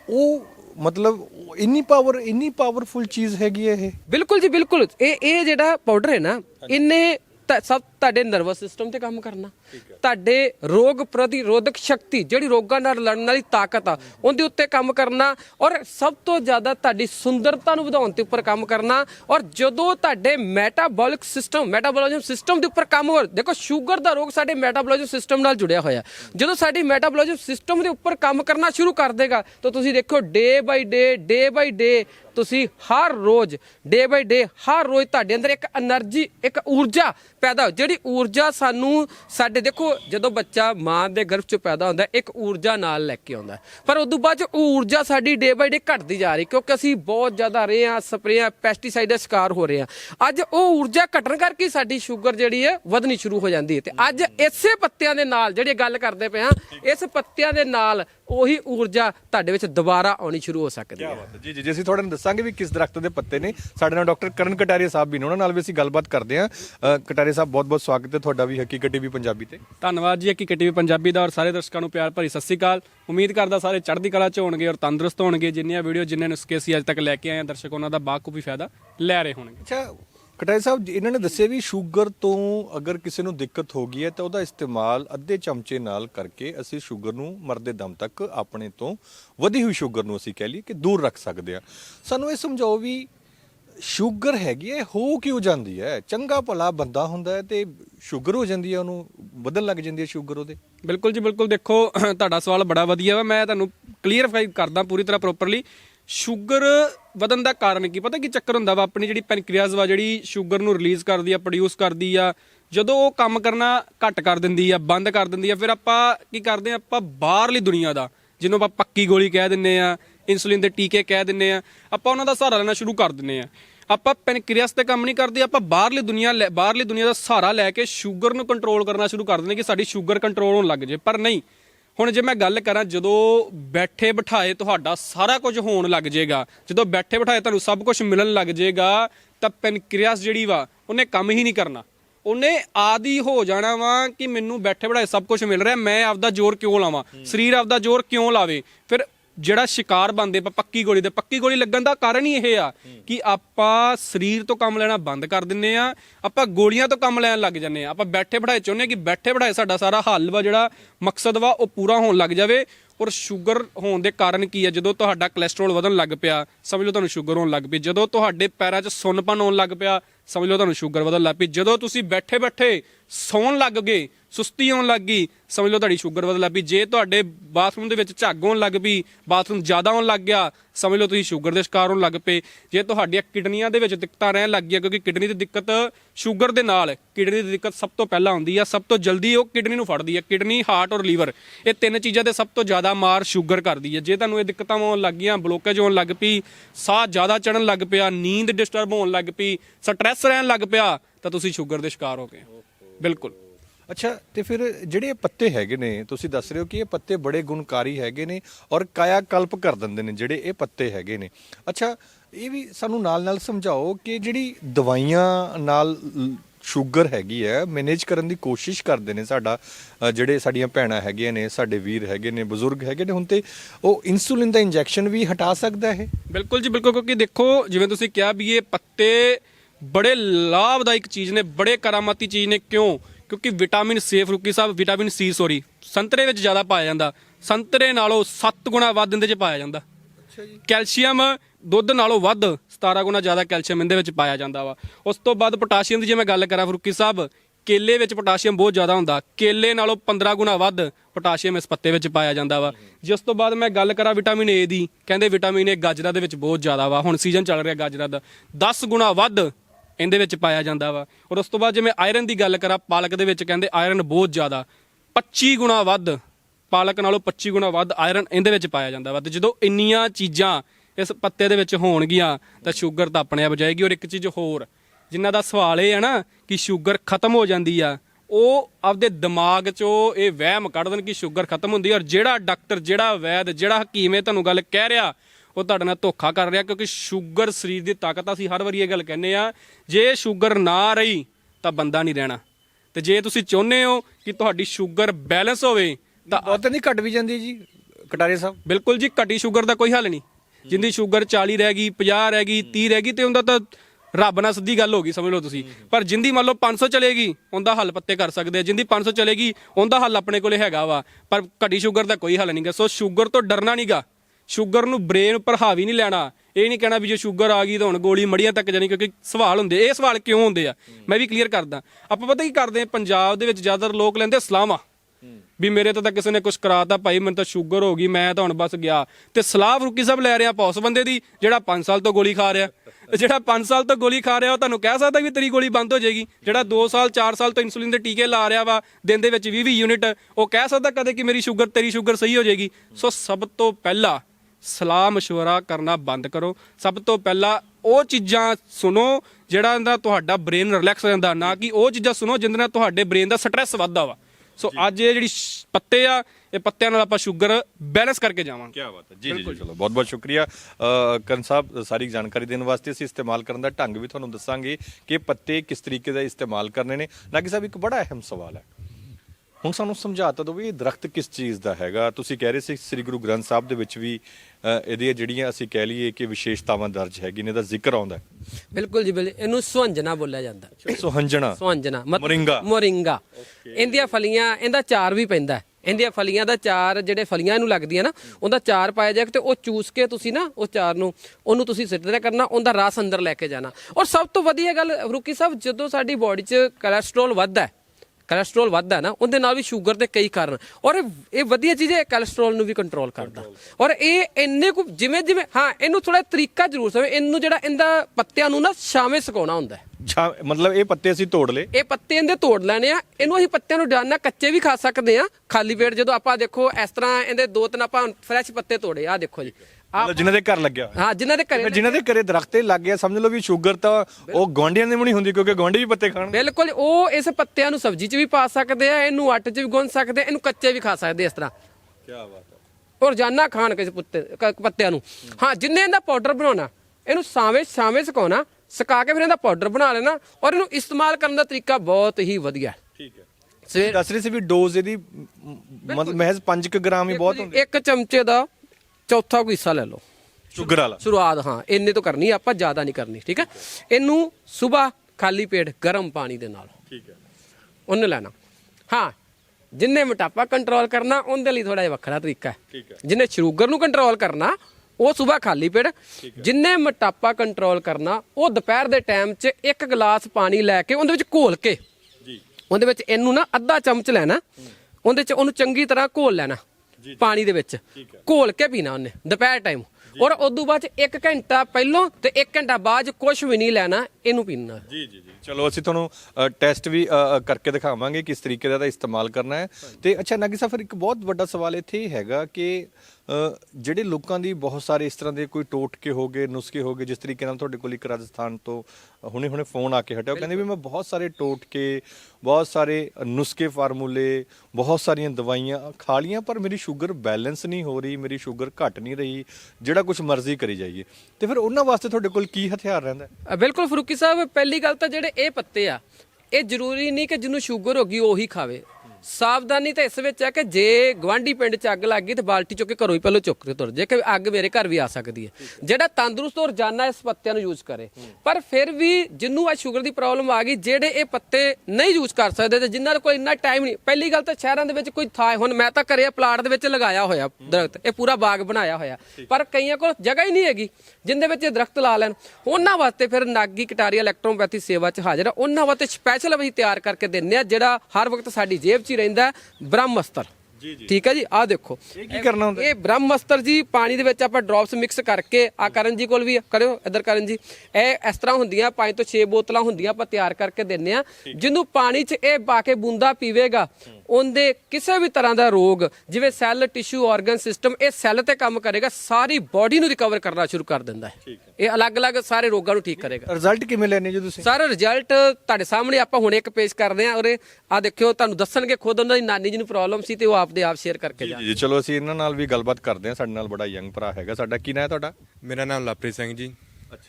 ਉਹ ਮਤਲਬ ਇੰਨੀ ਪਾਵਰ ਇੰਨੀ ਪਾਵਰਫੁਲ ਚੀਜ਼ ਹੈਗੀ ਹੈ ਇਹ? ਬਿਲਕੁਲ ਜੀ ਬਿਲਕੁਲ। ਇਹ ਇਹ ਜਿਹੜਾ ਪਾਊਡਰ ਹੈ ਨਾ ਇਹਨੇ ਤਾਂ ਸਭ ਤੁਹਾਡੇ ਨਰਵਸ ਸਿਸਟਮ ਤੇ ਕੰਮ ਕਰਨਾ। ਤੁਹਾਡੇ ਰੋਗ ਪ੍ਰਤੀਰੋਧਕ ਸ਼ਕਤੀ, ਜਿਹੜੀ ਰੋਗਾਂ ਨਾਲ ਲੜਨ ਵਾਲੀ ਤਾਕਤ ਆ, ਉਹਦੇ ਉੱਤੇ ਕੰਮ ਕਰਨਾ ਔਰ ਸਭ ਤੋਂ ਜ਼ਿਆਦਾ ਤੁਹਾਡੀ ਸੁੰਦਰਤਾ ਨੂੰ ਵਧਾਉਣ ਤੇ ਉੱਪਰ ਕੰਮ ਕਰਨਾ ਔਰ ਜਦੋਂ ਤੁਹਾਡੇ ਮੈਟਾਬੋਲਿਕ ਸਿਸਟਮ, ਮੈਟਾਬੋਲਿਜ਼ਮ ਸਿਸਟਮ ਦੇ ਉੱਪਰ ਕੰਮ ਹੋ, ਦੇਖੋ ਸ਼ੂਗਰ ਦਾ ਰੋਗ ਸਾਡੇ ਮੈਟਾਬੋਲਿਜ਼ਮ ਸਿਸਟਮ ਨਾਲ ਜੁੜਿਆ ਹੋਇਆ। ਜਦੋਂ ਸਾਡੀ ਮੈਟਾਬੋਲਿਜ਼ਮ ਸਿਸਟਮ ਦੇ ਉੱਪਰ ਕੰਮ ਕਰਨਾ ਸ਼ੁਰੂ ਕਰ ਦੇਗਾ, ਤਾਂ ਤੁਸੀਂ ਦੇਖੋ ਡੇ ਬਾਈ ਡੇ ਡੇ ਬਾਈ ਡੇ, ਤੁਸੀਂ ਹਰ ਰੋਜ਼, ਡੇ ਬਾਈ ਡੇ, ਹਰ ਰੋਜ਼ ਤੁਹਾਡੇ ਅੰਦਰ ਇੱਕ એનર્ਜੀ ਇੱਕ ਊਰਜਾ ਪੈਦਾ ਹੋ, ਜਿਹੜੀ ਊਰਜਾ ਸਾਨੂੰ ਸਾਡੇ, ਦੇਖੋ, ਜਦੋਂ ਬੱਚਾ ਮਾਂ ਦੇ ਗਰਭ ਚ ਪੈਦਾ ਹੁੰਦਾ, ਇੱਕ ਊਰਜਾ ਨਾਲ ਲੈ ਕੇ ਆਉਂਦਾ ਹੈ। ਪਰ ਉਦੋਂ ਬਾਅਦ ਚ ਊਰਜਾ ਸਾਡੀ ਡੇ ਬਾਈ ਡੇ ਘਟਦੀ ਜਾ ਰਹੀ, ਕਿਉਂਕਿ ਅਸੀਂ ਬਹੁਤ ਜ਼ਿਆਦਾ ਰੇਹਾਂ ਸਪਰੇਆਂ ਪੈਸਟੀਸਾਈਡ ਦਾ ਸ਼ਿਕਾਰ ਹੋ ਰਹੇ ਹਾਂ ਅੱਜ ਉਹ ਊਰਜਾ ਘਟਣ ਕਰਕੇ ਸਾਡੀ ਸ਼ੂਗਰ ਜਿਹੜੀ ਹੈ ਵਧਣੀ ਸ਼ੁਰੂ ਹੋ ਜਾਂਦੀ ਹੈ ਤੇ ਅੱਜ ਇਸੇ ਪੱਤਿਆਂ ਦੇ ਨਾਲ, ਜਿਹੜੀ ਗੱਲ ਕਰਦੇ ਪਏ ਹਾਂ, ਇਸ ਪੱਤਿਆਂ ਦੇ ਨਾਲ ਉਹੀ ਊਰਜਾ ਤੁਹਾਡੇ ਵਿੱਚ ਦੁਬਾਰਾ ਆਉਣੀ ਸ਼ੁਰੂ ਹੋ ਸਕਦੀ ਹੈ। ਜੀ ਜੀ ਜੀ ਅਸੀਂ ਤੁਹਾਡੇ ਨੂੰ ਦੱਸਾਂਗੇ ਵੀ ਕਿਸ ਦਰਖਤ ਦੇ ਪੱਤੇ ਨੇ। ਸਾਡੇ ਨਾਲ ਡਾਕਟਰ ਕਰਨ ਕਟਾਰੀਆ ਸਾਹਿਬ ਵੀ ਨੇ। ਉਹਨਾਂ ਨਾਲ ਵੀ ਅਸੀਂ ਗੱਲਬਾਤ ਕਰਦੇ ਹਾਂ। ਕਟਾਰੀਆ ਸਾਹਿਬ ਬਹੁਤ ਬਹੁਤ ਸਵਾਗਤ ਹੈ ਤੁਹਾਡਾ ਵੀ ਹਕੀਕਤ ਟੀਵੀ ਪੰਜਾਬੀ ਤੇ। ਧੰਨਵਾਦ ਜੀ ਕਿ ਟੀਵੀ ਪੰਜਾਬੀ ਦਾ ਔਰ ਸਾਰੇ ਦਰਸ਼ਕਾਂ ਨੂੰ ਪਿਆਰ ਭਰੀ ਸਤਿ ਸ੍ਰੀ ਅਕਾਲ। ਉਮੀਦ ਕਰਦਾ ਸਾਰੇ ਚੜ੍ਹਦੀ ਕਲਾ ਚ ਹੋਣਗੇ ਔਰ ਤੰਦਰੁਸਤ ਹੋਣਗੇ। ਜਿੰਨੀਆਂ ਵੀਡੀਓ ਜਿੰਨੇ ਨੁਸਖੇ ਅਸੀਂ ਅੱਜ ਤੱਕ ਲੈ ਕੇ ਆਏ ਹਾਂ ਦਰਸ਼ਕ ਉਹਨਾਂ ਦਾ ਬਾਖੂਬੀ ਫਾਇਦਾ ਲੈ ਰਹੇ ਹੋਣਗੇ। ਅੱਛਾ ਕਟਾਈ ਸਾਹਿਬ ਇਹਨਾਂ ਨੇ ਦੱਸਿਆ ਵੀ ਸ਼ੂਗਰ ਤੋਂ ਅਗਰ ਕਿਸੇ ਨੂੰ ਦਿੱਕਤ ਹੋ ਗਈ ਹੈ ਤਾਂ ਉਹਦਾ ਇਸਤੇਮਾਲ ਅੱਧੇ ਚਮਚੇ ਨਾਲ ਕਰਕੇ ਅਸੀਂ ਸ਼ੂਗਰ ਨੂੰ ਮਰਦੇ ਦਮ ਤੱਕ ਆਪਣੇ ਤੋਂ ਵਧੀ ਹੋਈ ਸ਼ੂਗਰ ਨੂੰ ਅਸੀਂ ਕਹਿ ਲਈਏ ਕਿ ਦੂਰ ਰੱਖ ਸਕਦੇ ਹਾਂ। ਸਾਨੂੰ ਇਹ ਸਮਝਾਓ ਵੀ ਸ਼ੂਗਰ ਹੈਗੀ ਹੈ ਹੋ ਕਿਉਂ ਜਾਂਦੀ ਹੈ? ਚੰਗਾ ਭਲਾ ਬੰਦਾ ਹੁੰਦਾ ਹੈ ਤੇ ਸ਼ੂਗਰ ਹੋ ਜਾਂਦੀ ਹੈ, ਉਹਨੂੰ ਵਧਣ ਲੱਗ ਜਾਂਦੀ ਹੈ ਸ਼ੂਗਰ ਉਹਦੇ। ਬਿਲਕੁਲ ਜੀ, ਬਿਲਕੁਲ ਦੇਖੋ, ਤੁਹਾਡਾ ਸਵਾਲ ਬੜਾ ਵਧੀਆ ਵਾ, ਮੈਂ ਤੁਹਾਨੂੰ ਕਲੀਅਰਫਾਈ ਕਰਦਾ ਪੂਰੀ ਤਰ੍ਹਾਂ ਪ੍ਰੋਪਰਲੀ ਸ਼ੂਗਰ ਵਧਣ ਦਾ ਕਾਰਨ ਕੀ? ਪਤਾ ਕੀ ਚੱਕਰ ਹੁੰਦਾ ਵਾ? ਆਪਣੀ ਜਿਹੜੀ ਪੈਨਕ੍ਰੀਆਸ ਵਾ, ਜਿਹੜੀ ਸ਼ੂਗਰ ਨੂੰ ਰਿਲੀਜ਼ ਕਰਦੀ ਆ ਪ੍ਰੋਡਿਊਸ ਕਰਦੀ ਆ, ਜਦੋਂ ਉਹ ਕੰਮ ਕਰਨਾ ਘੱਟ ਕਰ ਦਿੰਦੀ ਆ, ਬੰਦ ਕਰ ਦਿੰਦੀ ਆ, ਫਿਰ ਆਪਾਂ ਕੀ ਕਰਦੇ ਆ? ਆਪਾਂ ਬਾਹਰਲੀ ਦੁਨੀਆ ਦਾ, ਜਿਹਨੂੰ ਆਪਾਂ ਪੱਕੀ ਗੋਲੀ ਕਹਿ ਦਿੰਨੇ ਆ ਇਨਸੂਲਿਨ ਦੇ ਟੀਕੇ ਕਹਿ ਦਿੰਨੇ ਆ, ਆਪਾਂ ਉਹਨਾਂ ਦਾ ਸਹਾਰਾ ਲੈਣਾ ਸ਼ੁਰੂ ਕਰ ਦਿੰਨੇ ਆ। ਆਪਾਂ ਪੈਨਕ੍ਰੀਆਸ ਤੇ ਕੰਮ ਨਹੀਂ ਕਰਦੇ, ਆਪਾਂ ਬਾਹਰਲੀ ਦੁਨੀਆ ਲੈ- ਬਾਹਰਲੀ ਦੁਨੀਆ ਦਾ ਸਹਾਰਾ ਲੈ ਕੇ ਸ਼ੂਗਰ ਨੂੰ ਕੰਟਰੋਲ ਕਰਨਾ ਸ਼ੁਰੂ ਕਰ ਦਿੰਦੇ ਕਿ ਸਾਡੀ ਸ਼ੂਗਰ ਕੰਟਰੋਲ ਹੋਣ ਲੱਗ ਜੇ। ਪਰ ਨਹੀਂ ਹੁਣ ਜੇ ਮੈਂ ਗੱਲ ਕਰਾਂ ਜਦੋਂ ਬੈਠੇ ਬਿਠਾਏ ਤੁਹਾਡਾ ਸਾਰਾ ਕੁਝ ਹੋਣ ਲੱਗ ਜਾਏਗਾ ਜਦੋਂ ਬੈਠੇ ਬਿਠਾਏ ਤੁਹਾਨੂੰ ਸਭ ਕੁਝ ਮਿਲਣ ਲੱਗ ਜਾਏਗਾ ਤਾਂ ਪੈਨਕ੍ਰੀਆਸ ਜਿਹੜੀ ਵਾ ਉਹਨੇ ਕੰਮ ਹੀ ਨਹੀਂ ਕਰਨਾ। ਉਹਨੇ ਆਦੀ ਹੋ ਜਾਣਾ ਵਾ ਕਿ ਮੈਨੂੰ ਬੈਠੇ ਬਿਠਾਏ ਸਭ ਕੁਝ ਮਿਲ ਰਿਹਾ ਮੈਂ ਆਪਦਾ ਜ਼ੋਰ ਕਿਉਂ ਲਾਵਾਂ? ਸਰੀਰ ਆਪਦਾ ਜ਼ੋਰ ਕਿਉਂ ਲਾਵੇ? ਫਿਰ ਜਿਹੜਾ ਸ਼ਿਕਾਰ ਬਣਦੇ ਆਪਾਂ ਪੱਕੀ ਗੋਲੀ ਦੇ, ਪੱਕੀ ਗੋਲੀ ਲੱਗਣ ਦਾ ਕਾਰਨ ਹੀ ਇਹ ਆ ਕਿ ਆਪਾਂ ਸਰੀਰ ਤੋਂ ਕੰਮ ਲੈਣਾ ਬੰਦ ਕਰ ਦਿੰਨੇ ਆ, ਆਪਾਂ ਗੋਲੀਆਂ ਤੋਂ ਕੰਮ ਲੈਣ ਲੱਗ ਜੰਨੇ ਆ। ਆਪਾਂ ਬੈਠੇ ਬਿਠਾਏ ਚਾਹੁੰਦੇ ਆ ਕਿ ਬੈਠੇ ਬਿਠਾਏ ਸਾਡਾ ਸਾਰਾ ਹੱਲ ਵਾ, ਜਿਹੜਾ ਮਕਸਦ ਵਾ, ਉਹ ਪੂਰਾ ਹੋਣ ਲੱਗ ਜਾਵੇ। ਔਰ ਸ਼ੂਗਰ ਹੋਣ ਦੇ ਕਾਰਨ ਕੀ ਆ, ਜਦੋਂ ਤੁਹਾਡਾ ਕੋਲੇਸਟ੍ਰੋਲ ਵਧਣ ਲੱਗ ਪਿਆ, ਸਮਝ ਲਓ ਤੁਹਾਨੂੰ ਸ਼ੂਗਰ ਹੋਣ ਲੱਗ ਪਈ। ਜਦੋਂ ਤੁਹਾਡੇ ਪੈਰਾਂ 'ਚ ਸੁੰਨਪਨ ਹੋਣ ਲੱਗ ਪਿਆ, ਸਮਝ ਲਓ ਤੁਹਾਨੂੰ ਸ਼ੂਗਰ ਵਧਣ ਲੱਗ ਪਈ। ਜਦੋਂ ਤੁਸੀਂ ਬੈਠੇ ਬੈਠੇ ਸੌਣ ਲੱਗ ਗਏ ਸੁਸਤੀ ਆਉਣ ਲੱਗ ਗਈ। ਸਮਝ ਲਓ ਤੁਹਾਡੀ ਸ਼ੂਗਰ ਵਧਣ ਲੱਗ ਪਈ। ਜੇ ਤੁਹਾਡੇ ਬਾਥਰੂਮ ਦੇ ਵਿੱਚ ਝੱਗ ਹੋਣ ਲੱਗ ਪਈ, ਬਾਥਰੂਮ ਜ਼ਿਆਦਾ ਹੋਣ ਲੱਗ ਗਿਆ, ਸਮਝ ਲਓ ਤੁਸੀਂ ਸ਼ੂਗਰ ਦੇ ਸ਼ਿਕਾਰ ਹੋਣ ਲੱਗ ਪਏ। ਜੇ ਤੁਹਾਡੀਆਂ ਕਿਡਨੀਆਂ ਦੇ ਵਿੱਚ ਦਿੱਕਤਾਂ ਰਹਿਣ ਲੱਗ ਗਈਆਂ, ਕਿਉਂਕਿ ਕਿਡਨੀ ਦੀ ਦਿੱਕਤ ਸ਼ੂਗਰ ਦੇ ਨਾਲ ਕਿਡਨੀ ਦੀ ਦਿੱਕਤ ਸਭ ਤੋਂ ਪਹਿਲਾਂ ਆਉਂਦੀ ਆ, ਸਭ ਤੋਂ ਜਲਦੀ ਉਹ ਕਿਡਨੀ ਨੂੰ ਫੜਦੀ ਆ। ਕਿਡਨੀ, ਹਾਰਟ ਔਰ ਲੀਵਰ, ਇਹ ਤਿੰਨ ਚੀਜ਼ਾਂ ਤੇ ਸਭ ਤੋਂ ਜ਼ਿਆਦਾ ਮਾਰ ਸ਼ੂਗਰ ਕਰਦੀ ਹੈ ਜੇ ਤੁਹਾਨੂੰ ਇਹ ਦਿੱਕਤਾਂ ਆਉਣ ਲੱਗ ਗਈਆਂ, ਬਲੋਕੇਜ ਹੋਣ ਲੱਗ ਪਈ, ਸਾਹ ਜ਼ਿਆਦਾ ਚੜਨ ਲੱਗ ਪਿਆ, ਨੀਂਦ ਡਿਸਟਰਬ ਹੋਣ ਲੱਗ ਪਈ, ਸਟ੍ਰੈਸ ਰਹਿਣ ਲੱਗ ਪਿਆ, ਤਾਂ ਤੁਸੀਂ ਸ਼ੂਗਰ ਦੇ ਸ਼ਿਕਾਰ ਹੋ ਗਏ। ਬਿਲਕੁਲ। ਅੱਛਾ, ਤੇ ਫਿਰ ਜਿਹੜੇ ਇਹ ਪੱਤੇ ਹੈਗੇ ਨੇ, ਤੁਸੀਂ ਦੱਸ ਰਹੇ ਹੋ ਕਿ ਇਹ ਪੱਤੇ ਬੜੇ ਗੁਣਕਾਰੀ ਹੈਗੇ ਨੇ ਔਰ ਕਾਇਆ ਕਲਪ ਕਰ ਦਿੰਦੇ ਨੇ ਜਿਹੜੇ ਇਹ ਪੱਤੇ ਹੈਗੇ ਨੇ। ਅੱਛਾ, ਇਹ ਵੀ ਸਾਨੂੰ ਨਾਲ-ਨਾਲ ਸਮਝਾਓ ਕਿ ਜਿਹੜੀ ਦਵਾਈਆਂ ਨਾਲ ਸ਼ੂਗਰ ਹੈਗੀ ਹੈ, ਮੈਨੇਜ ਕਰਨ ਦੀ ਕੋਸ਼ਿਸ਼ ਕਰਦੇ ਨੇ ਸਾਡਾ ਜਿਹੜੇ ਸਾਡੀਆਂ ਭੈਣਾਂ ਹੈਗੀਆਂ ਨੇ, ਸਾਡੇ ਵੀਰ ਹੈਗੇ ਨੇ, ਬਜ਼ੁਰਗ ਹੈਗੇ ਨੇ, ਹੁਣ ਤੇ ਉਹ ਇਨਸੂਲਿਨ ਦਾ ਇੰਜੈਕਸ਼ਨ ਵੀ ਹਟਾ ਸਕਦਾ ਹੈ ਬਿਲਕੁਲ ਜੀ, ਬਿਲਕੁਲ, ਕਿਉਂਕਿ ਦੇਖੋ, ਜਿਵੇਂ ਤੁਸੀਂ ਕਿਹਾ ਵੀ ਇਹ ਪੱਤੇ ਬੜੇ ਲਾਭਦਾਇਕ ਚੀਜ਼ ਨੇ, ਬੜੇ ਕਰਾਮਾਤੀ ਚੀਜ਼ ਨੇ, ਕਿਉਂ? ਕਿਉਂਕਿ vitamin C Farooqui Sahib vitamin C sorry ਸੰਤਰੇ ਵਿੱਚ ਜ਼ਿਆਦਾ ਪਾਇਆ ਜਾਂਦਾ। ਸੰਤਰੇ ਨਾਲੋਂ 7 ਗੁਣਾ ਵੱਧ ਇਹਦੇ ਵਿੱਚ ਪਾਇਆ ਜਾਂਦਾ। ਅੱਛਾ ਜੀ। ਕੈਲਸ਼ੀਅਮ ਦੁੱਧ ਨਾਲੋਂ ਵੱਧ 17 ਗੁਣਾ ਜ਼ਿਆਦਾ ਕੈਲਸ਼ੀਅਮ ਇਹਦੇ ਵਿੱਚ ਪਾਇਆ ਜਾਂਦਾ ਵਾ। ਉਸ ਤੋਂ ਬਾਅਦ ਪੋਟਾਸ਼ੀਅਮ ਦੀ ਜੇ ਮੈਂ ਗੱਲ ਕਰਾਂ ਫਰੂਕੀ ਸਾਹਿਬ ਕੇਲੇ ਵਿੱਚ ਪੋਟਾਸ਼ੀਅਮ ਬਹੁਤ ਜ਼ਿਆਦਾ ਹੁੰਦਾ। ਕੇਲੇ ਨਾਲੋਂ 15 ਗੁਣਾ ਵੱਧ ਪੋਟਾਸ਼ੀਅਮ ਇਸ ਪੱਤੇ ਵਿੱਚ ਪਾਇਆ ਜਾਂਦਾ ਵਾ। ਜਿਸ ਤੋਂ ਬਾਅਦ ਮੈਂ ਗੱਲ ਕਰਾਂ ਵਿਟਾਮਿਨ ਏ ਦੀ ਕਹਿੰਦੇ ਵਿਟਾਮਿਨ ਏ ਗਾਜਰਾਂ ਦੇ ਵਿੱਚ ਬਹੁਤ ਜ਼ਿਆਦਾ ਵਾ। ਹੁਣ ਸੀਜ਼ਨ ਚੱਲ ਰਿਹਾ ਗਾਜਰਾਂ ਦਾ। 10 ਗੁਣਾ ਵੱਧ ਇਹਦੇ ਵਿੱਚ ਪਾਇਆ ਜਾਂਦਾ ਵਾ। ਔਰ ਉਸ ਤੋਂ ਬਾਅਦ ਜਿਵੇਂ ਆਇਰਨ ਦੀ ਗੱਲ ਕਰਾਂ, ਪਾਲਕ ਦੇ ਵਿੱਚ ਕਹਿੰਦੇ ਆਇਰਨ ਬਹੁਤ ਜ਼ਿਆਦਾ। 25 ਗੁਣਾ ਵੱਧ, ਪਾਲਕ ਨਾਲੋਂ 25 ਗੁਣਾ ਵੱਧ ਆਇਰਨ ਇਹਦੇ ਵਿੱਚ ਪਾਇਆ ਜਾਂਦਾ ਵਾ। ਤੇ ਜਦੋਂ ਇੰਨੀਆਂ ਚੀਜ਼ਾਂ ਇਸ ਪੱਤੇ ਦੇ ਵਿੱਚ ਹੋਣਗੀਆਂ, ਤਾਂ ਸ਼ੂਗਰ ਤਾਂ ਆਪਣੇ ਆਪ ਜਾਏਗੀ। ਔਰ ਇੱਕ ਚੀਜ਼ ਹੋਰ, ਜਿਨ੍ਹਾਂ ਦਾ ਸਵਾਲ ਇਹ ਹੈ ਨਾ ਕਿ ਸ਼ੂਗਰ ਖਤਮ ਹੋ ਜਾਂਦੀ ਆ, ਉਹ ਆਪਦੇ ਦਿਮਾਗ 'ਚੋਂ ਇਹ ਵਹਿਮ ਕੱਢ ਦੇਣ ਕਿ ਸ਼ੂਗਰ ਖਤਮ ਹੁੰਦੀ ਔਰ ਜਿਹੜਾ ਡਾਕਟਰ, ਜਿਹੜਾ ਵੈਦ, ਜਿਹੜਾ ਹਕੀਮ ਇਹ ਤੁਹਾਨੂੰ ਗੱਲ ਕਹਿ ਰਿਹਾ ਉਹ ਤੁਹਾਡੇ ਨਾਲ ਧੋਖਾ ਕਰ ਰਿਹਾ ਕਿਉਂਕਿ ਸ਼ੂਗਰ ਸਰੀਰ ਦੀ ਤਾਕਤ ਆ। ਅਸੀਂ ਹਰ ਵਾਰੀ ਇਹ ਗੱਲ ਕਹਿੰਦੇ ਆ ਜੇ ਸ਼ੂਗਰ ਨਾ ਰਹੀ ਤਾਂ ਬੰਦਾ ਨਹੀਂ ਰਹਿਣਾ। ਤੇ ਜੇ ਤੁਸੀਂ ਚਾਹੁੰਦੇ ਹੋ ਕਿ ਤੁਹਾਡੀ ਸ਼ੂਗਰ ਬੈਲੈਂਸ ਹੋਵੇ ਤਾਂ ਬਹੁਤ ਨਹੀਂ ਘਟ ਵੀ ਜਾਂਦੀ ਜੀ ਕਟਾਰੇ ਸਾਹਿਬ। ਬਿਲਕੁਲ ਜੀ ਘਟੀ ਸ਼ੂਗਰ ਦਾ ਕੋਈ ਹੱਲ ਨਹੀਂ। ਜਿੰਦੀ ਸ਼ੂਗਰ 40 ਰਹਿ ਗਈ 50 ਰਹਿ ਗਈ 30 ਰਹਿ ਗਈ ਤੇ ਉਹਦਾ ਤਾਂ ਰੱਬ ਨਾਲ ਸਿੱਧੀ ਗੱਲ ਹੋ ਗਈ ਸਮਝ ਲਓ ਤੁਸੀਂ। ਪਰ ਜਿੰਦੀ ਮੰਨ ਲਓ 500 ਚਲੇਗੀ ਉਹਦਾ ਹੱਲ ਪੱਤੇ ਕਰ ਸਕਦੇ ਆ। ਜਿੰਦੀ 500 ਚਲੇਗੀ ਉਹਦਾ ਹੱਲ ਆਪਣੇ ਕੋਲੇ ਹੈਗਾ ਵਾ। ਪਰ ਘਟੀ ਸ਼ੂਗਰ ਦਾ ਕੋਈ ਹੱਲ ਨਹੀਂਗਾ ਸੋ ਸ਼ੂਗਰ ਤੋਂ ਡਰਨਾ ਨਹੀਂਗਾ ਸ਼ੂਗਰ ਨੂੰ ਬ੍ਰੇਨ ਉੱਪਰ ਹਾਵੀ ਨਹੀਂ ਲੈਣਾ। ਇਹ ਨਹੀਂ ਕਹਿਣਾ ਵੀ ਜੇ ਸ਼ੂਗਰ ਆ ਗਈ ਤਾਂ ਹੁਣ ਗੋਲੀ ਮੜੀਆਂ ਤੱਕ ਜਾਣੀ ਕਿਉਂਕਿ ਸਵਾਲ ਹੁੰਦੇ, ਇਹ ਸਵਾਲ ਕਿਉਂ ਹੁੰਦੇ ਆ? ਮੈਂ ਵੀ ਕਲੀਅਰ ਕਰਦਾ। ਆਪਾਂ ਪਤਾ ਕੀ ਕਰਦੇ ਆ? ਪੰਜਾਬ ਦੇ ਵਿੱਚ ਜ਼ਿਆਦਾਤਰ ਲੋਕ ਲੈਂਦੇ ਸਲਾਹਾਂ। ਵੀ ਮੇਰੇ ਤੋਂ ਤਾਂ ਕਿਸੇ ਨੇ ਕੁਝ ਕਰਾਤਾ ਭਾਈ, ਮੈਨੂੰ ਤਾਂ ਸ਼ੂਗਰ ਹੋ ਗਈ, ਮੈਂ ਤਾਂ ਹੁਣ ਬਸ ਗਿਆ। ਤੇ ਸਲਾਹ ਫਰੂਕੀ ਸਾਹਿਬ ਲੈ ਰਿਹਾ ਪੌਸ ਬੰਦੇ ਦੀ, ਜਿਹੜਾ 5 ਸਾਲ ਤੋਂ ਗੋਲੀ ਖਾ ਰਿਹਾ। ਜਿਹੜਾ 5 ਸਾਲ ਤੋਂ ਗੋਲੀ ਖਾ ਰਿਹਾ, ਉਹ ਤੁਹਾਨੂੰ ਕਹਿ ਸਕਦਾ ਵੀ ਤੇਰੀ ਗੋਲੀ ਬੰਦ ਹੋ ਜਾਏਗੀ। ਜਿਹੜਾ 2 ਸਾਲ 4 ਸਾਲ ਤੋਂ ਇਨਸੂਲਿਨ ਦੇ ਟੀਕੇ ਲਾ ਰਿਹਾ ਵਾ, ਦਿਨ ਦੇ ਵਿੱਚ 20 20 ਯੂਨਿਟ ਉਹ ਕਹਿ ਸਕਦਾ ਕਦੇ ਕਿ ਮੇਰੀ ਸ਼ੂਗਰ, ਤੇਰੀ ਸ਼ੂਗਰ ਸਹੀ ਹੋ ਜਾਏਗੀ। ਸੋ ਸਭ ਤੋਂ ਪਹਿਲਾਂ ਸਲਾਹ مشورہ ਕਰਨਾ ਬੰਦ ਕਰੋ ਸਭ ਤੋਂ ਪਹਿਲਾਂ ਉਹ ਚੀਜ਼ਾਂ ਸੁਣੋ ਜਿਹੜਾ ਦਾ ਤੁਹਾਡਾ ਬ੍ਰੇਨ ਰਿਲੈਕਸ ਹੋ ਜਾਂਦਾ ਨਾ ਕਿ ਉਹ ਚੀਜ਼ਾਂ ਸੁਣੋ ਜਿਹਦੇ ਨਾਲ ਤੁਹਾਡੇ ਬ੍ਰੇਨ ਦਾ ਸਟ੍ਰੈਸ ਵੱਧਦਾ ਵਾ ਸੋ ਅੱਜ ਇਹ ਜਿਹੜੀ ਸ਼- ਪੱਤੇ ਆ ਇਹ ਪੱਤਿਆਂ ਨਾਲ ਆਪਾਂ ਸ਼ੂਗਰ ਬੈਲੈਂਸ ਕਰਕੇ ਜਾਵਾਂਗੇ ਕੀ ਬਾਤ ਹੈ ਜੀ ਜੀ ਜੀ ਚਲੋ ਬਹੁਤ ਬਹੁਤ ਸ਼ੁਕਰੀਆ ਅ, ਕਰਨ ਸਾਹਿਬ ਸਾਰੀ ਜਾਣਕਾਰੀ ਦੇਣ ਵਾਸਤੇ ਅਸੀਂ ਇਸਤੇਮਾਲ ਕਰਨ ਦਾ ਢੰਗ ਵੀ ਤੁਹਾਨੂੰ ਦੱਸਾਂਗੇ ਕਿ ਪੱਤੇ ਕਿਸ ਤਰੀਕੇ ਦਾ ਇਸਤੇਮਾਲ ਕਰਨੇ ਨੇ ਨਾਗੀ ਸਾਹਿਬ ਇੱਕ ਬੜਾ ਅਹਿਮ ਸਵਾਲ ਹੈ ਹੁਣ ਸਾਨੂੰ ਸਮਝਾ ਤਾਂ ਦਿਓ ਵੀ ਇਹ ਦਰਖਤ ਕਿਸ ਚੀਜ਼ ਦਾ ਹੈਗਾ। ਤੁਸੀਂ ਕਹਿ ਰਹੇ ਸੀ ਸ੍ਰੀ ਗੁਰੂ ਗ੍ਰੰਥ ਸਾਹਿਬ ਦੇ ਵਿੱਚ ਵੀ ਇਹਦੀਆਂ ਜਿਹੜੀਆਂ ਅਸੀਂ ਕਹਿ ਲਈਏ ਕਿ ਵਿਸ਼ੇਸ਼ਤਾਵਾਂ ਦਰਜ ਹੈਗੀ ਨੇ ਇਹਦਾ ਜ਼ਿਕਰ ਆਉਂਦਾ ਬਿਲਕੁਲ ਜੀ ਬਿਲਕੁਲ। ਇਹਨੂੰ ਸੁਹੰਜਣਾ ਬੋਲਿਆ ਜਾਂਦਾ। ਸੁਹੰਜਣਾ। ਸੁਹੰਜਣਾ। ਮੋਰਿੰਗਾ। ਮੋਰਿੰਗਾ। ਇਹਦੀਆਂ ਫਲੀਆਂ ਇਹਦਾ ਚਾਰ ਵੀ ਪੈਂਦਾ ਹੈ। ਇਹਦੀਆਂ ਫਲੀਆਂ ਦਾ ਚਾਰ ਜਿਹੜੇ ਫਲੀਆਂ ਇਹਨੂੰ ਲੱਗਦੀਆਂ ਨਾ ਉਹਦਾ ਚਾਰ ਪਾਇਆ ਜਾਏ ਤੇ ਉਹ ਚੂਸ ਕੇ ਤੁਸੀਂ ਨਾ ਉਹ ਚਾਰ ਨੂੰ ਉਹਨੂੰ ਤੁਸੀਂ ਸਿੱਟਦਾ ਕਰਨਾ ਉਹਦਾ ਰਸ ਅੰਦਰ ਲੈ ਕੇ ਜਾਣਾ। ਔਰ ਸਭ ਤੋਂ ਵਧੀਆ ਗੱਲ ਰੁਕੀ ਸਾਹਿਬ ਜਦੋਂ ਸਾਡੀ ਬਾਡੀ 'ਚ ਕੋਲੇਸਟ੍ਰੋਲ ਵੱਧਦਾ ਹੈ ਕੋਲੇਸਟ੍ਰੋਲ ਵੱਧਦਾ ਨਾ ਉਹਦੇ ਨਾਲ ਵੀ ਸ਼ੂਗਰ ਦੇ ਕਈ ਕਾਰਨ। ਔਰ ਇਹ- ਇਹ ਵਧੀਆ ਚੀਜ਼ ਹੈ ਕੋਲੇਸਟ੍ਰੋਲ ਨੂੰ ਵੀ ਕੰਟਰੋਲ ਕਰਦਾ। ਔਰ ਇਹ ਇੰਨੇ ਕੁ ਜਿਵੇਂ ਜਿਵੇਂ ਹਾਂ ਇਹਨੂੰ ਥੋੜਾ ਤਰੀਕਾ ਜ਼ਰੂਰ ਸਮਝ ਇਹਨੂੰ ਜਿਹੜਾ ਇਹਦਾ ਪੱਤਿਆਂ ਨੂੰ ਨਾ ਛਾਵੇਂ ਸੁਕਾਉਣਾ ਹੁੰਦਾ ਹੈ। ਛਾ- ਮਤਲਬ ਇਹ ਪੱਤੇ ਅਸੀਂ ਤੋੜ ਲਏ। ਇਹ ਪੱਤੇ ਇਹਦੇ ਤੋੜ ਲੈਣੇ ਆ ਇਹਨੂੰ ਅਸੀਂ ਪੱਤਿਆਂ ਨੂੰ ਡਾਲਣਾ ਕੱਚੇ ਵੀ ਖਾ ਸਕਦੇ ਆ। ਖਾਲੀ ਪੇਟ ਜਦੋਂ ਆਪਾਂ ਦੇਖੋ ਇਸ ਤਰ੍ਹਾਂ ਇਹਦੇ ਦੋ ਤਿੰਨ ਆਪਾਂ ਫਰੈਸ਼ ਪੱਤੇ ਤੋੜੇ ਆ ਦੇਖੋ ਜੀ। ਮਤਲਬ ਜਿਨ੍ਹਾਂ ਦੇ ਘਰ ਲੱਗਿਆ ਹੋਇਆ। ਹਾਂ ਜਿਨ੍ਹਾਂ ਦੇ ਘਰੇ ਫਿਰ ਜਿਨ੍ਹਾਂ ਦੇ ਘਰੇ ਦਰਖਤੇ ਲੱਗ ਗਿਆ ਸਮਝ ਲਓ ਵੀ ਸ਼ੂਗਰ ਤਾਂ ਉਹ ਗਵਾਂਢੀਆਂ ਦੇ ਵੀ ਨਹੀਂ ਹੁੰਦੀ ਕਿਉਂਕਿ ਗਵਾਂਢੀ ਵੀ ਪੱਤੇ ਖਾਣ। ਬਿਲਕੁਲ ਉਹ ਇਸ ਪੱਤਿਆਂ ਨੂੰ ਸਬਜ਼ੀ 'ਚ ਵੀ ਪਾ ਸਕਦੇ ਆ ਇਹਨੂੰ ਆਟੇ 'ਚ ਵੀ ਗੁੰਨ ਸਕਦੇ ਆ ਇਹਨੂੰ ਕੱਚੇ ਵੀ ਖਾ ਸਕਦੇ ਇਸ ਤਰ੍ਹਾਂ। ਕੀ ਬਾਤ ਹੈ। ਔਰ ਜਾਨਾ ਖਾਣ ਕਿਸੇ ਪੁੱਤੇ ਕ- ਪੱਤਿਆਂ ਨੂੰ। ਹਾਂ ਜਿੰਨੇ ਇਹਦਾ ਪਾਊਡਰ ਬਣਾਉਣਾ ਇਹਨੂੰ ਸਾਵੇਂ ਸਾਵੇਂ ਸੁਕਾਉਣਾ ਸੁਕਾ ਕੇ ਫਿਰ ਇਹਦਾ ਪਾਊਡਰ ਬਣਾ ਲੈਣਾ ਔਰ ਇਹਨੂੰ ਇਸਤੇਮਾਲ ਕਰਨ ਦਾ ਤਰੀਕਾ ਬਹੁਤ ਹੀ ਵਧੀਆ ਹੈ। ਠੀਕ ਹੈ। ਸਵੇਰ ਦੱਸ ਰਹੇ ਸੀ ਵੀ ਡੋਜ਼ ਇਹਦੀ ਮ, ਮਤਲਬ ਮਹਿਜ਼ 5 ਗ੍ਰਾਮ ਹੀ ਬਹੁਤ ਹੁੰਦੀ ਇੱਕ ਚਮਚੇ ਦਾ ਚੌਥਾ ਕੁ ਹਿੱਸਾ ਲੈ ਲਓ। ਸ਼ੂਗਰ ਵਾਲਾ। ਸ਼ੁਰੂਆਤ ਹਾਂ ਇੰਨੇ ਤੋਂ ਕਰਨੀ ਆਪਾਂ ਜ਼ਿਆਦਾ ਨਹੀਂ ਕਰਨੀ ਠੀਕ ਹੈ ਇਹਨੂੰ ਸਵੇਰ ਖਾਲੀ ਪੇਟ ਗਰਮ ਪਾਣੀ ਦੇ ਨਾਲ। ਠੀਕ ਹੈ। ਉਹਨੇ ਲੈਣਾ। ਹਾਂ ਜਿੰਨੇ ਮੋਟਾਪਾ ਕੰਟਰੋਲ ਕਰਨਾ ਉਹਦੇ ਲਈ ਥੋੜਾ ਜਿਹਾ ਵੱਖਰਾ ਤਰੀਕਾ ਹੈ। ਠੀਕ ਹੈ। ਜਿੰਨੇ ਸ਼ੂਗਰ ਨੂੰ ਕੰਟਰੋਲ ਕਰਨਾ ਉਹ ਸਵੇਰ ਖਾਲੀ ਪੇਟ। ਜਿੰਨੇ ਮੋਟਾਪਾ ਕੰਟਰੋਲ ਕਰਨਾ ਉਹ ਦੁਪਹਿਰ ਦੇ ਟਾਈਮ 'ਚ ਇੱਕ ਗਲਾਸ ਪਾਣੀ ਲੈ ਕੇ ਉਹਦੇ ਵਿੱਚ ਘੋਲ ਕੇ ਜੀ। ਉਹਦੇ ਵਿੱਚ ਇਹਨੂੰ ਨਾ ਅੱਧਾ ਚਮਚ ਲੈਣਾ ਉਹਦੇ 'ਚ ਉਹਨੂੰ ਚੰਗੀ ਤਰ੍ਹਾਂ ਘੋਲ ਲੈਣਾ। ਪਾਣੀ ਦੇ ਵਿੱਚ। ਘੋਲ ਕੇ ਪੀਣਾ ਉਹਨੇ ਦੁਪਹਿਰ ਟਾਈਮ ਔਰ ਉਦੋਂ ਬਾਅਦ 'ਚ ਇੱਕ ਘੰਟਾ ਪਹਿਲਾਂ ਤੇ ਇੱਕ ਘੰਟਾ ਬਾਅਦ ਕੁਝ ਵੀ ਨਹੀਂ ਲੈਣਾ ਇਹਨੂੰ ਪੀਣਾ ਜੀ ਜੀ ਜੀ। ਚਲੋ ਅਸੀਂ ਤੁਹਾਨੂੰ ਟੈਸਟ ਵੀ ਅ, ਅ, ਕਰਕੇ ਦਿਖਾਵਾਂਗੇ ਕਿਸ ਤਰੀਕੇ ਦਾ ਇਹਦਾ ਇਸਤੇਮਾਲ ਕਰਨਾ ਹੈ। ਤੇ ਅੱਛਾ ਨਾਗੀ ਸਾਹਿਬ ਫਿਰ ਇੱਕ ਬਹੁਤ ਵੱਡਾ ਸਵਾਲ ਇੱਥੇ ਇਹ ਹੈਗਾ ਕਿ ਅ, ਜਿਹੜੇ ਲੋਕਾਂ ਦੀ ਬਹੁਤ ਸਾਰੇ ਇਸ ਤਰ੍ਹਾਂ ਦੇ ਕੋਈ ਟੋਟਕੇ ਹੋ ਗਏ ਨੁਸਖੇ ਹੋ ਗਏ ਜਿਸ ਤਰੀਕੇ ਨਾਲ ਤੁਹਾਡੇ ਕੋਲ ਇੱਕ ਰਾਜਸਥਾਨ ਤੋਂ ਹੁਣੇ ਹੁਣੇ ਫੋਨ ਆ ਕੇ ਹਟਿਆ ਉਹ ਕਹਿੰਦੇ ਵੀ ਮੈਂ ਬਹੁਤ ਸਾਰੇ ਟੋਟਕੇ ਬਹੁਤ ਸਾਰੇ ਨੁਸਖੇ ਫਾਰਮੂਲੇ ਬਹੁਤ ਸਾਰੀਆਂ ਦਵਾਈਆਂ ਖਾ ਲੀਆਂ ਪਰ ਮੇਰੀ ਸ਼ੂਗਰ ਬੈਲੈਂਸ ਨਹੀਂ ਹੋ ਰਹੀ ਮੇਰੀ ਸ਼ੂਗਰ ਘਟ ਨਹੀਂ ਰਹੀ ਜਿਹੜਾ ਕੁਝ ਮਰਜ਼ੀ ਕਰੀ ਜਾਈਏ। ਤੇ ਫਿਰ ਉਹਨਾਂ ਵਾਸਤੇ ਤੁਹਾਡੇ ਕੋਲ ਕੀ ਹਥਿਆਰ ਰਹਿੰਦਾ ਹੈ? ਅ, ਬਿਲਕੁਲ ਫਰੂਕੀ ਸਾਹਿਬ, ਪਹਿਲੀ ਗੱਲ ਤਾਂ ਜਿਹੜੇ ਇਹ ਪੱਤੇ ਆ, ਇਹ ਜ਼ਰੂਰੀ ਨਹੀਂ ਕਿ ਜਿਹਨੂੰ ਸ਼ੂਗਰ ਹੋ ਗਈ ਉਹੀ ਖਾਵੇ। ਸਾਵਧਾਨੀ ਤਾਂ ਇਸ ਵਿੱਚ ਹੈ ਕਿ ਜੇ ਗਵਾਂਢੀ ਪਿੰਡ 'ਚ ਅੱਗ ਲੱਗ ਗਈ ਤੇ ਬਾਲਟੀ ਚੁੱਕ ਕੇ ਘਰੋਂ ਹੀ ਪਹਿਲਾਂ ਚੁੱਕ ਕੇ ਤੁਰ ਜੇ ਕਿ ਅੱਗ ਮੇਰੇ ਘਰ ਵੀ ਆ ਸਕਦੀ ਹੈ। ਜਿਹੜਾ ਤੰਦਰੁਸਤ ਔਰ ਰੋਜ਼ਾਨਾ ਇਸ ਪੱਤਿਆਂ ਨੂੰ ਯੂਜ਼ ਕਰੇ। ਪਰ ਫਿਰ ਵੀ ਜਿੰਨੂੰ ਆ ਸ਼ੂਗਰ ਦੀ ਪ੍ਰੋਬਲਮ ਆ ਗਈ ਜਿਹੜੇ ਇਹ ਪੱਤੇ ਨਹੀਂ ਯੂਜ਼ ਕਰ ਸਕਦੇ ਤੇ ਜਿਨ੍ਹਾਂ ਕੋਲ ਇੰਨਾ ਟਾਈਮ ਨਹੀਂ ਪਹਿਲੀ ਗੱਲ ਤਾਂ ਸ਼ਹਿਰਾਂ ਦੇ ਵਿੱਚ ਕੋਈ ਥਾਂ ਹੁਣ ਮੈਂ ਤਾਂ ਘਰੇ ਪਲਾਟ ਦੇ ਵਿੱਚ ਲਗਾਇਆ ਹੋਇਆ ਦਰਖਤ ਇਹ ਪੂਰਾ ਬਾਗ ਬਣਾਇਆ ਹੋਇਆ। ਪਰ ਕਈਆਂ ਕੋਲ ਜਗ੍ਹਾ ਹੀ ਨਹੀਂ ਹੈਗੀ ਜਿੰਦੇ ਵਿੱਚ ਇਹ ਦਰਖਤ ਲਾ ਲੈਣ। ਉਹਨਾਂ ਵਾਸਤੇ ਫਿਰ ਨਾਗੀ ਕਟਾਰੀ ਇਲੈਕਟ੍ਰੋਪੈਥੀ ਸੇਵਾ 'ਚ ਹਾਜ਼ਰ ਆ। ਉਹਨਾਂ ਵਾਸਤੇ ਸਪੈਸ਼ਲ ਅਸੀਂ ਤਿਆਰ ਕਰਕੇ ਦਿੰਨੇ ਆ ਜਿਹੜਾ ਹਰ ਵਕਤ ਸਾਡੀ ਜੇਬ 'ਚ ਹੀ ਰਹਿੰਦਾ ਜੀ ਠੀਕ ਹੈ ਜੀ? ਆਹ ਦੇਖੋ। ਇਹ ਕੀ ਕਰਨਾ ਹੁੰਦਾ? ਇਹ ਬ੍ਰਹਮਅਸਤਰ ਜੀ ਪਾਣੀ ਦੇ ਵਿੱਚ ਆਪਾਂ ਡ੍ਰੌਪਸ ਮਿਕਸ ਕਰਕੇ ਆ ਕਰਨ ਜੀ ਕੋਲ ਵੀ ਕਰਿਓ ਇੱਧਰ ਕਰਨ ਜੀ। ਇਹ ਇਸ ਤਰ੍ਹਾਂ ਹੁੰਦੀਆਂ ਪੰਜ ਤੋਂ 6 ਬੋਤਲਾਂ ਹੁੰਦੀਆਂ ਆਪਾਂ ਤਿਆਰ ਕਰਕੇ ਦਿੰਨੇ ਆ ਜਿਹਨੂੰ ਪਾਣੀ 'ਚ ਇਹ ਪਾ ਕੇ ਬੂੰਦਾ ਪੀਵੇਗਾ ਉਹਦੇ ਕਿਸੇ ਵੀ ਤਰ੍ਹਾਂ ਦਾ ਰੋਗ ਜਿਵੇਂ ਸੈੱਲ ਟਿਸ਼ੂ ਆਰਗਨ ਸਿਸਟਮ ਇਹ ਸੈੱਲ ਤੇ ਕੰਮ ਕਰੇਗਾ ਸਾਰੀ ਬਾਡੀ ਨੂੰ ਰਿਕਵਰ ਕਰਨਾ ਸ਼ੁਰੂ ਕਰ ਦਿੰਦਾ ਹੈ। ਇਹ ਅਲੱਗ-ਅਲੱਗ ਸਾਰੇ ਰੋਗਾਂ ਨੂੰ ਠੀਕ ਕਰੇਗਾ। ਰਿਜ਼ਲਟ ਕਿਵੇਂ ਲੈਣੇ ਜੀ ਤੁਸੀਂ? ਸਰ ਰਿਜ਼ਲਟ ਤੁਹਾਡੇ ਸਾਹਮਣੇ ਆਪਾਂ ਹੁਣ ਇੱਕ ਪੇਸ਼ ਕਰਦੇ ਹਾਂ ਔਰ ਆ ਦੇਖਿਓ ਤੁਹਾਨੂੰ ਦੱਸਣਗੇ ਖੁਦ ਉਹਨਾਂ ਦੀ ਨਾਨੀ ਜੀ ਨੂੰ ਪ੍ਰੋਬਲਮ ਸੀ ਤੇ ਉਹ ਆਪਦੇ ਆਪ ਸ਼ੇਅਰ ਕਰਕੇ ਜਾ ਜੀ ਜੀ ਚਲੋ ਅਸੀਂ ਇਹਨਾਂ ਨਾਲ ਵੀ ਗੱਲਬਾਤ ਕਰਦੇ ਹਾਂ। ਸਾਡੇ ਨਾਲ ਬੜਾ ਯੰਗ ਭਰਾ ਹੈਗਾ। ਸਾਡਾ ਕੀ ਨਾਂ ਹੈ ਤੁਹਾਡਾ? ਮੇਰਾ ਨਾਮ ਲਵਪ੍ਰੀਤ ਸਿੰਘ ਜੀ।